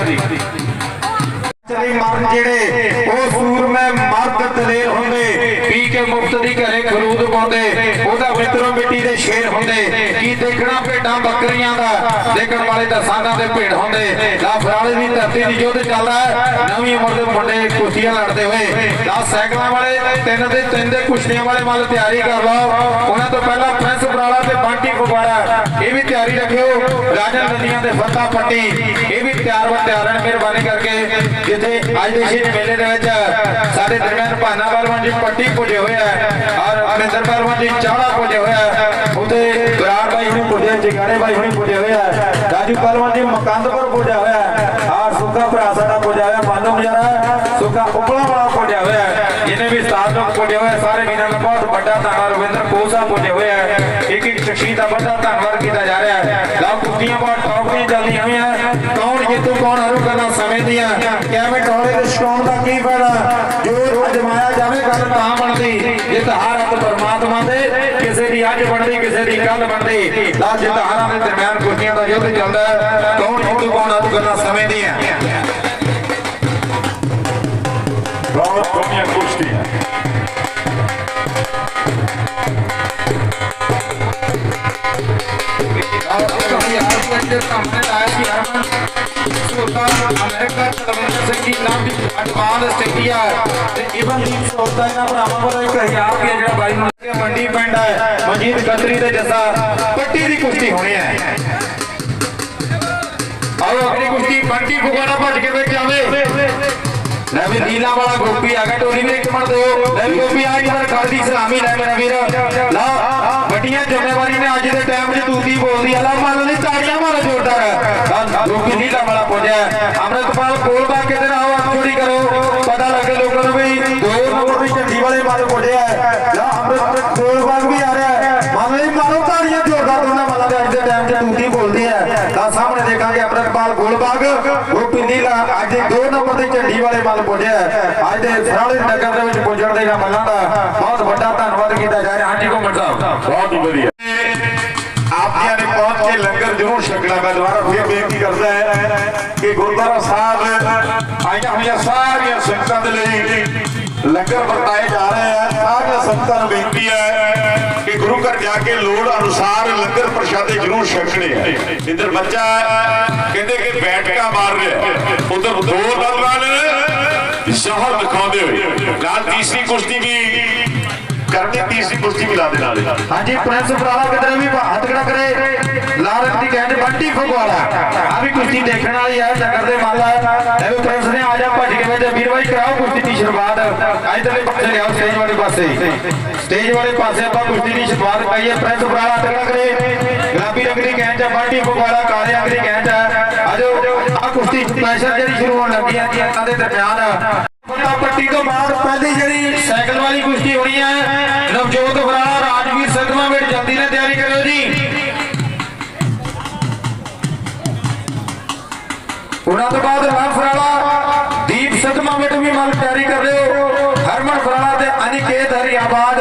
ਚਲੀ ਜਿਹੜੇ ਉਹ ਸੂਰਮੇ ਮਰਦ ਦਲੇਰ ਹੁੰਦੇ, ਪੀ ਕੇ ਮੁਫਤ ਦੀ ਘਰੇ ਖਰੂਦ ਪਾਉਂਦੇ, ਉਹਦਾ ਮਿੱਤਰੋਂ ਮਿੱਟੀ ਦੇ ਸ਼ੇਰ ਹੁੰਦੇ, ਕੀ ਦੇਖਣਾ ਭੇਡਾਂ ਬੱਕਰੀਆਂ ਦਾ, ਦੇਖਣ ਵਾਲੇ ਤਾਂ ਸਾਧਾਂ ਦੇ ਭੇਡ ਹੁੰਦੇ ਲਾ ਦੀ ਧਰਤੀ ਦੀ ਜੋਧ ਚੱਲਦਾ ਨਵੀਂ ਉਮਰ ਦੇ ਮੁੰਡੇ ਕੁਸ਼ਤੀਆਂ ਲੜਦੇ ਹੋਏ ਲਾ ਸਾਈਕਲਾਂ ਵਾਲੇ, ਤਿੰਨ ਦੇ ਤਿੰਨ ਦੇ ਕੁਸ਼ਤੀਆਂ ਵਾਲੇ ਵੱਲ ਤਿਆਰੀ ਕਰ ਲਓ, ਉਹਨਾਂ ਤੋਂ ਪਹਿਲਾਂ ਪ੍ਰਿੰਸ ਬਰਾਲਾ ਤੇ ਬੰਟੀ ਫੁਗਵਾੜਾ ਇਹ ਵੀ ਤਿਆਰੀ ਰੱਖਿਓ, ਰਾਜਨ ਨਦੀਆਂ ਦੇ ਫੱਤਾ ਪੱਟੀ ਇਹ ਵੀ, ਤਿਆਰ ਮਿਹਰਬਾਨੀ ਕਰਕੇ ਜਿੱਥੇ ਅੱਜ ਦੇ ਸ਼ਹੀਦ ਮੇਲੇ ਦੇ ਵਿੱਚ ਸਾਡੇ ਦਰਮਿਆਨ ਭਾਨਾ ਪਰਵਾਨ ਜੀ ਪੱਟੀ ਪੁੱਜੇ ਹੋਏ ਆ ਔਰ ਅਮਰਿੰਦਰ ਪਹਿਲਵਾਨ ਜੀ ਚਾੜਾ ਪੁੱਜੇ ਹੋਏ ਆ। ਉਹਦੇ ਬਰਾੜ ਭਾਈ ਹੁਣੀ ਪੁੱਜੇ, ਜਿਗਾੜੇ ਭਾਈ ਹੁਣੀ ਪੁੱਜੇ ਹੋਏ ਆ। ਰਾਜੂ ਪਰਵਾਨ ਜੀ ਮਕੰਦਪੁਰ ਪੁੱਜਿਆ ਹੋਇਆ। ਹੈ ਔਰ ਸੁੱਖਾ ਭਰਾ ਸਾਡਾ ਪੁੱਜਿਆ ਹੋਇਆ। ਮਾਨੋ ਮਜਾਰਾ ਸੁੱਖਾ ਉਪਲਾ ਵਾਲਾ ਜਿਹਨੇ ਵੀ ਪੁੱਜੇ ਹੋਏ ਸਾਰੇ ਵੀਰਾਂ ਦਾ ਬਹੁਤ ਵੱਡਾ ਧੰਨਵਾਦ। ਰਵਿੰਦਰ ਕੋਸਾ ਪੁੱਜੇ ਹੋਏ ਆ, ਇੱਕ ਇੱਕ ਸ਼ਖਸੀ ਦਾ ਵੱਡਾ ਧੰਨਵਾਦ ਕੀਤਾ ਜਾ ਰਿਹਾ ਹੈ। ਲਾ ਕੁੱਤੀਆਂ ਬਹੁਤ ਟੌਪ ਦੀਆਂ ਚੱਲਦੀਆਂ ਹੋਈਆਂ। ਕੌਣ ਜਿੱਤੂ, ਕੌਣ ਹਾਰੂ ਕਰਨਾ ਸਮੇਂ ਦੀਆਂ। ਕਿਵੇਂ ਟੋਲੇ ਦੇ ਸਟੋਨ ਦਾ ਕੀ ਫਾਇਦਾ? ਜੋ ਅਜਮਾਇਆ ਜਾਵੇ, ਗੱਲ ਤਾਂ ਬਣਦੀ। ਜਿੱਤ ਹਾਰ ਪਰਮਾਤਮਾ ਦੇ ਕਿਸੇ ਦੀ ਅੱਜ ਬਣਦੀ, ਕਿਸੇ ਦੀ ਕੱਲ ਬਣਦੀ। ਲਾ ਜਿੱਤ ਹਾਰਾਂ ਦੇ ਦਰਮਿਆਨ ਕੁੱਤੀਆਂ ਦਾ ਯੁੱਧ ਚੱਲਦਾ ਕੌਣ ਜਿੱਤੂ, ਕੌਣ ਹਾਰੂ ਕਰਨਾ ਸਮੇਂ ਦੀਆਂ। ਅਮਰੀਕਾ ਤਲਵੰਦਰ ਸਿੰਘ ਜੀ ਨਾਮ ਦੀ ਅਡਵਾਂਸ ਆਸਟ੍ਰੇਲੀਆ ਤੇ ਇਵਨ ਦੀ ਸੋਤਾ ਇਹਨਾਂ ਭਰਾਵਾਂ ਵੱਲੋਂ ਇੱਕ ਹਜ਼ਾਰ ਰੁਪਏ ਜਿਹੜਾ ਬਾਈ ਨੂੰ ਮੰਡੀ ਪਿੰਡ ਹੈ ਮਨਜੀਤ ਖੱਤਰੀ ਤੇ ਜੱਸਾ, ਪੱਟੀ ਦੀ ਕੁਸ਼ਤੀ ਹੋਣੀ ਹੈ। ਆਓ ਅਗਲੀ ਕੁਸ਼ਤੀ ਬੰਟੀ ਫੁਗਾਣਾ ਭੱਜ ਕੇ ਵਿੱਚ ਆਵੇ। ਲੈ ਵੀ ਨੀਲਾ ਵਾਲਾ ਗੋਪੀ ਆ ਗਿਆ ਟੋਲੀ ਨੇ ਇੱਕ ਮਿੰਟ ਦਿਓ। ਲੈ ਵੀ ਲਾ ਵੱਡੀਆਂ ਜ਼ਿੰਮੇਵਾਰੀ ਨੇ ਅੱਜ ਦੇ ਟਾਈਮ 'ਚ ਤੂਤੀ ਬੋਲਦੀ ਆ? ਲਾ, ਮੰਨ ਤਾੜੀਆਂ ਮਾਰੋ ਜ਼ੋਰਦਾਰ। ਲਾ, ਗੋਪੀ ਨੀਲਾ ਵਾਲਾ ਪਹੁੰਚਿਆ ਅੰਮ੍ਰਿਤਪਾਲ ਕਿਤੇ ਨਾ ਆਓ ਹੱਥ ਜੋੜੀ ਕਰੋ। ਪਤਾ ਲੱਗੇ ਲੋਕਾਂ ਨੂੰ ਵੀ ਦੋ ਨੰਬਰ ਦੀ ਝੰਡੀ ਵਾਲੇ ਮਾਰੇ ਪਹੁੰਚਿਆ ਲਾ ਅੰਮ੍ਰਿਤ ਕੋਲਬਾ ਵੀ ਆ ਰਿਹਾ ਹੈ। ਮੰਨ ਲਈ ਮਾਰੋ ਤਾੜੀਆਂ ਜ਼ੋਰਦਾਰ ਦੋਨਾਂ ਮਾਲਾ ਦੇ ਅੱਜ ਦੇ ਟਾਈਮ 'ਚ ਤੂਤੀ ਬੋਲਦੀ ਹੈ? ਤਾਂ ਸਾਹਮਣੇ ਦੇਖਾਂਗੇ ਅੰਮ੍ਰਿਤਪਾਲ ਗੋਲਬਾਗ ਨੀਲਾ ਅੱਜ ਦੋ ਨੰਬਰ ਦੀ ਝੰਡੀ ਵਾਲੇ ਮੱਲ ਪੁੱਜਿਆ ਅੱਜ ਦੇ ਫਰਾਲੇ ਨਗਰ ਦੇ ਵਿੱਚ ਪੁੱਜਣ ਦੇ ਮੱਲਾਂ ਦਾ ਬਹੁਤ ਵੱਡਾ ਧੰਨਵਾਦ ਕੀਤਾ ਜਾ ਰਿਹਾ। ਹਾਂਜੀ ਘੁੰਮਣ ਸਾਹਿਬ। ਬਹੁਤ ਹੀ ਵਧੀਆ। ਆਪ ਜੀਆਂ ਨੇ ਪਹੁੰਚ ਕੇ ਲੰਗਰ ਜ਼ਰੂਰ ਛਕਣਾ। ਮੈਂ ਦੁਬਾਰਾ ਫਿਰ ਬੇਨਤੀ ਕਰਦਾ ਹੈ ਕਿ ਗੁਰਦੁਆਰਾ ਸਾਹਿਬ ਆਈਆਂ ਹੋਈਆਂ ਸਾਰੀਆਂ ਸੰਗਤਾਂ ਦੇ ਲਈ ਲੰਗਰ ਵਰਤਾਏ ਜਾ ਰਹੇ ਆ। ਸਾਰੀਆਂ ਸੰਗਤਾਂ ਨੂੰ ਬੇਨਤੀ ਹੈ ਕਿ ਗੁਰੂ ਘਰ ਜਾ ਕੇ ਲੋੜ ਅਨੁਸਾਰ ਲੰਗਰ ਪ੍ਰਸ਼ਾਦੇ ਜ਼ਰੂਰ ਛਕਣੇ ਆ। ਇੰਦਰ ਬੱਚਾ ਕਹਿੰਦੇ ਕਿ ਬੈਠਕਾ ਮਾਰ ਰਿਹਾ, ਉਧਰ ਦੋ ਨੌਜਵਾਨ ਸ਼ਹਰ ਦਿਖਾਉਂਦੇ ਹੋਏ। ਨਾਲ ਤੀਸਰੀ ਕੁਸ਼ਤੀ ਵੀ ਕਰਨੀ ਤੀਸਰੀ ਕੁਸ਼ਤੀ ਵੀ ਦੇ ਨਾਲ ਹਾਂਜੀ ਪ੍ਰਿੰਸ ਬਰਾਲਾ ਕਿਧਰੇ ਵੀ ਹੱਥ ਕਰੇ। ਲਾਲ ਦੀ ਕਹਿੰਦੇ ਬੰਟੀ ਫਗਵਾੜਾ ਆ ਵੀ ਕੁਸ਼ਤੀ ਦੇਖਣ ਵਾਲੀ ਹੈ ਨਗਰ ਦੇ ਮਾਲਾ ਇਹ ਵੀ ਪ੍ਰਿੰਸ ਨੇ ਆ ਜਾ ਭੱਜ ਕੇ ਬੈਠੇ ਵੀਰ ਬਾਈ, ਕਰਾਓ ਕੁਸ਼ਤੀ ਦੀ ਸ਼ੁਰੂਆਤ ਇਧਰਲੇ ਪਾਸੇ ਲਿਆਓ ਸਟੇਜ ਵਾਲੇ ਪਾਸੇ। ਸਟੇਜ ਵਾਲੇ ਪਾਸੇ ਆਪਾਂ ਕੁਸ਼ਤੀ ਦੀ ਸ਼ੁਰੂਆਤ ਕਰੀਏ ਪ੍ਰਿੰਸ ਬਰਾਲਾ ਹੱਥ ਕਰੇ। ਗੁਲਾਬੀ ਰੰਗ ਦੀ ਕਹਿੰਦੇ ਬੰਟੀ ਫਗਵਾੜਾ ਕਾਲੇ ਰੰਗ ਦੀ ਕਹਿੰਦੇ ਆਜੋ ਆ ਕੁਸ਼ਤੀ ਸਪੈਸ਼ਲ ਜਿਹੜੀ ਸ਼ੁਰੂ ਹੋਣ ਲੱਗੀ ਹੈ ਇਹਨਾਂ ਦੇ ਦਰਮਿਆਨ। ਪੱਟਾ ਪੱਟੀ ਤੋਂ ਬਾਅਦ ਪਹਿਲੀ ਜਿਹੜੀ ਸਾਈਕਲ ਵਾਲੀ ਕੁਸ਼ਤੀ ਹੋਣੀ ਹੈ, ਨਵਜੋਤ ਬਰਾੜਾ ਰਾਜਵੀਰ ਸਦਮਾ ਵਿੱਚ ਜਲਦੀ ਨਾਲ ਤਿਆਰੀ ਕਰਿਓ ਜੀ। ਉਹਨਾਂ ਤੋਂ ਬਾਅਦ ਰਾਮ ਫਰਾਲਾ, ਦੀਪ ਸਦਮਾ ਵਿੱਚ ਵੀ ਮਨ ਤਿਆਰੀ ਕਰ ਲਿਓ। ਹਰਮਨ ਫਰਾਲਾ ਤੇ ਅਨਿਕੇਤ ਹਰੀਆਬਾਦ,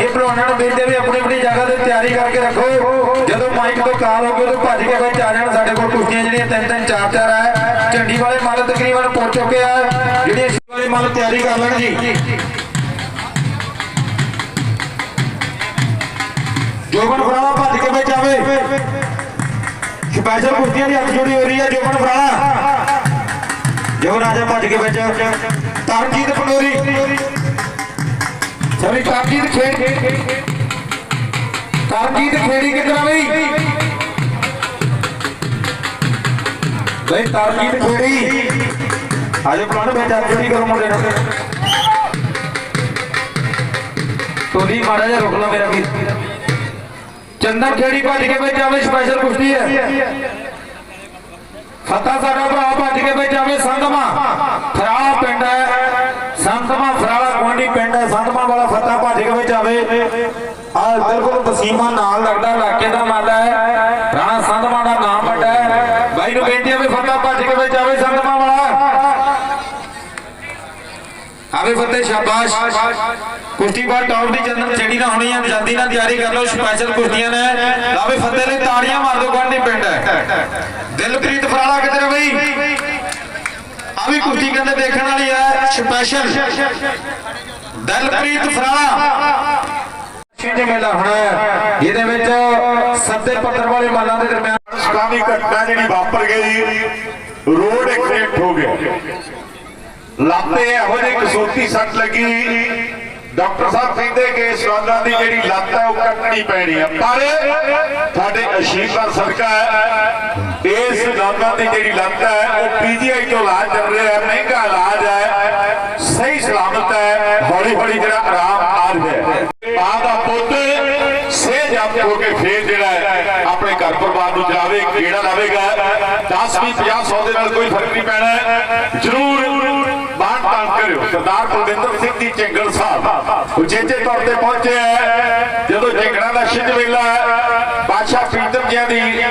ਇਹ ਭਲਵਾਨਾਂ ਨੂੰ ਵੇਚਦੇ ਵੀ ਆਪਣੀ ਆਪਣੀ ਜਗ੍ਹਾ ਤੇ ਤਿਆਰੀ ਕਰਕੇ ਰੱਖੋ। ਜਦੋਂ ਮਾਈਕ ਤੋਂ ਕਾਲ ਹੋ ਗਈ ਉਦੋਂ ਭੱਜ ਕੇ ਵਿੱਚ ਆ ਜਾਣ ਸਾਡੇ ਕੋਲ ਕੁਸ਼ਤੀਆਂ ਜਿਹੜੀਆਂ ਤਿੰਨ ਤਿੰਨ, ਚਾਰ ਚਾਰ ਜਿਹੜੀਆਂ ਤਿਆਰੀ ਕਰ ਲੈਣ ਜੀ। ਜੋਬਨ ਫਰਾਲਾ ਭੱਜ ਕੇ ਵਿੱਚ ਆਵੇ ਸਪੈਸ਼ਲ ਕੁਸ਼ਤੀਆਂ ਦੀ ਹੱਥ ਜੋੜੀ ਹੋ ਰਹੀ ਹੈ ਜੋਬਨ ਫਰਾਲਾ। ਜੋ ਰਾਜਾ ਭੱਜ ਕੇ ਵਿੱਚ ਤਰਨਜੀਤ ਪੰਡੋਰੀ। ਸਭੀ ਤਰਨਜੀਤ ਖੇਡ। ਤਰਨਜੀਤ ਖੇੜੀ ਕਿੱਧਰ ਆ ਬਈ? ਬਈ ਖੇੜੀ ਆਜੋ ਪਲਾਨ ਵਿੱਚ ਹੱਥ ਕਰੋ ਮੁੰਡੇ ਨੂੰ। ਟੋਲੀ ਮਾੜਾ ਰੁਕ ਲਾ ਮੇਰਾ ਵੀਰ। ਚੰਦਨ ਖੇੜੀ ਭੱਜ ਕੇ ਵਿੱਚ ਆਵੇ ਸਪੈਸ਼ਲ ਕੁਸ਼ਤੀ ਹੈ। ਫਤਾ ਸਾਡਾ ਭਰਾ ਭੱਜ ਕੇ ਵਿੱਚ ਆਵੇ, ਸੰਧਮਾ। ਫਰਾਲਾ ਪਿੰਡ ਹੈ, ਸੰਧਮਾ ਫਰਾਲਾ ਗੁਆਂਢੀ ਪਿੰਡ ਹੈ, ਸੰਧਮਾ ਵਾਲਾ ਫਤਾ ਭੱਜ ਕੇ ਵਿੱਚ ਆਵੇ। ਆ ਬਿਲਕੁਲ ਵਸੀਮਾ ਨਾਲ ਆਵੇ ਸ਼ਾਬਾਸ਼। ਕੁਸ਼ਤੀ ਟੌਪ ਦੀ ਜਨਮ ਜਿਹੜੀ ਨਾ ਹੋਣੀ ਹੈ ਜਲਦੀ ਨਾਲ ਤਿਆਰੀ ਕਰ ਲਓ ਸਪੈਸ਼ਲ ਕੁਸ਼ਤੀਆਂ ਨੇ। ਲਾਵੇ ਫਤਿਹ ਲਈ ਤਾੜੀਆਂ ਮਾਰ ਦਿਓ ਗਾਂਢੀ ਪਿੰਡ। ਦਿਲਪ੍ਰੀਤ ਫਰਾਲਾ ਕਿੱਧਰ ਬਈ? ਆ ਵੀ ਕੁਸ਼ਤੀ ਕਹਿੰਦੇ ਦੇਖਣ ਵਾਲੀ ਹੈ ਸਪੈਸ਼ਲ ਦਿਲਪ੍ਰੀਤ ਫਰਾਲਾ। ਛਿੰਝ ਮੇਲਾ ਹੋਣਾ ਹੈ। ਜਿਹਦੇ ਵਿੱਚ ਸੱਦੇ ਪੱਤਰ ਵਾਲੇ ਮਾਲਾਂ ਦੇ ਦਰਮਿਆਨ ਸਲਾਮੀ ਘਟਨਾ ਜਿਹੜੀ ਵਾਪਰ ਗਈ ਰੋਡ ਐਕਸੀਡੈਂਟ ਹੋ ਗਿਆ। ਲਾਤੇ ਇਹੋ ਜਿਹੀ ਕਸੂਤੀ ਸੱਟ ਲੱਗੀ। ਡਾਕਟਰ ਸਾਹਿਬ ਕਹਿੰਦੇ ਕਿ ਇਸ ਦੀ ਜਿਹੜੀ ਲੱਤ ਹੈ ਉਹ ਕੱਟਣੀ ਪੈਣੀ ਹੈ ਪਰ ਸਾਡੇ ਅਸ਼ੀਰਵਾਦ ਸਦਕਾ ਇਸ ਰੋਗਾਂ ਦੀ ਜਿਹੜੀ ਲੱਤ ਹੈ ਉਹ ਪੀਜੀਆਈ ਤੋਂ ਇਲਾਜ ਚੱਲ ਰਿਹਾ ਹੈ, ਮਹਿੰਗਾ ਇਲਾਜ ਹੈ, ਸਹੀ ਸਲਾਮਤ ਹੈ, ਹੌਲੀ ਹੌਲੀ ਜਿਹੜਾ ਆਰਾਮ ਆ ਰਿਹਾ ਹੈ। ਮਾਂ ਦਾ ਪੁੱਤ ਸਹਿਜ ਆਪ ਹੋ ਕੇ ਫੇਰ ਜਿਹੜਾ ਹੈ, ਆਪਣੇ ਘਰ ਪਰਿਵਾਰ ਨੂੰ ਚਲਾਵੇ ਕਿਹੜਾ ਲਾਵੇਗਾ। 10 20 50 100 ਦੇ ਨਾਲ ਕੋਈ ਫ਼ਰਕ ਨਹੀਂ ਪੈਣਾ। ਜਰੂਰ ਬਾਣ ਕਰਿਓ। ਸਰਦਾਰ ਕੁਲਵਿੰਦਰ ਸਿੰਘ ਦੀ ਚੰਗਲ ਸਾਹਿਬ ਉਚੇਚੇ ਤੌਰ ਤੇ ਪਹੁੰਚੇ ਹੈ ਜਦੋਂ ਝੰਗੜਾ ਦਾ ਛਿੰਝ ਵੇਲਾ ਹੈ, ਬਾਦਸ਼ਾਹ ਪ੍ਰੀਤਮ ਜੀ ਦੀ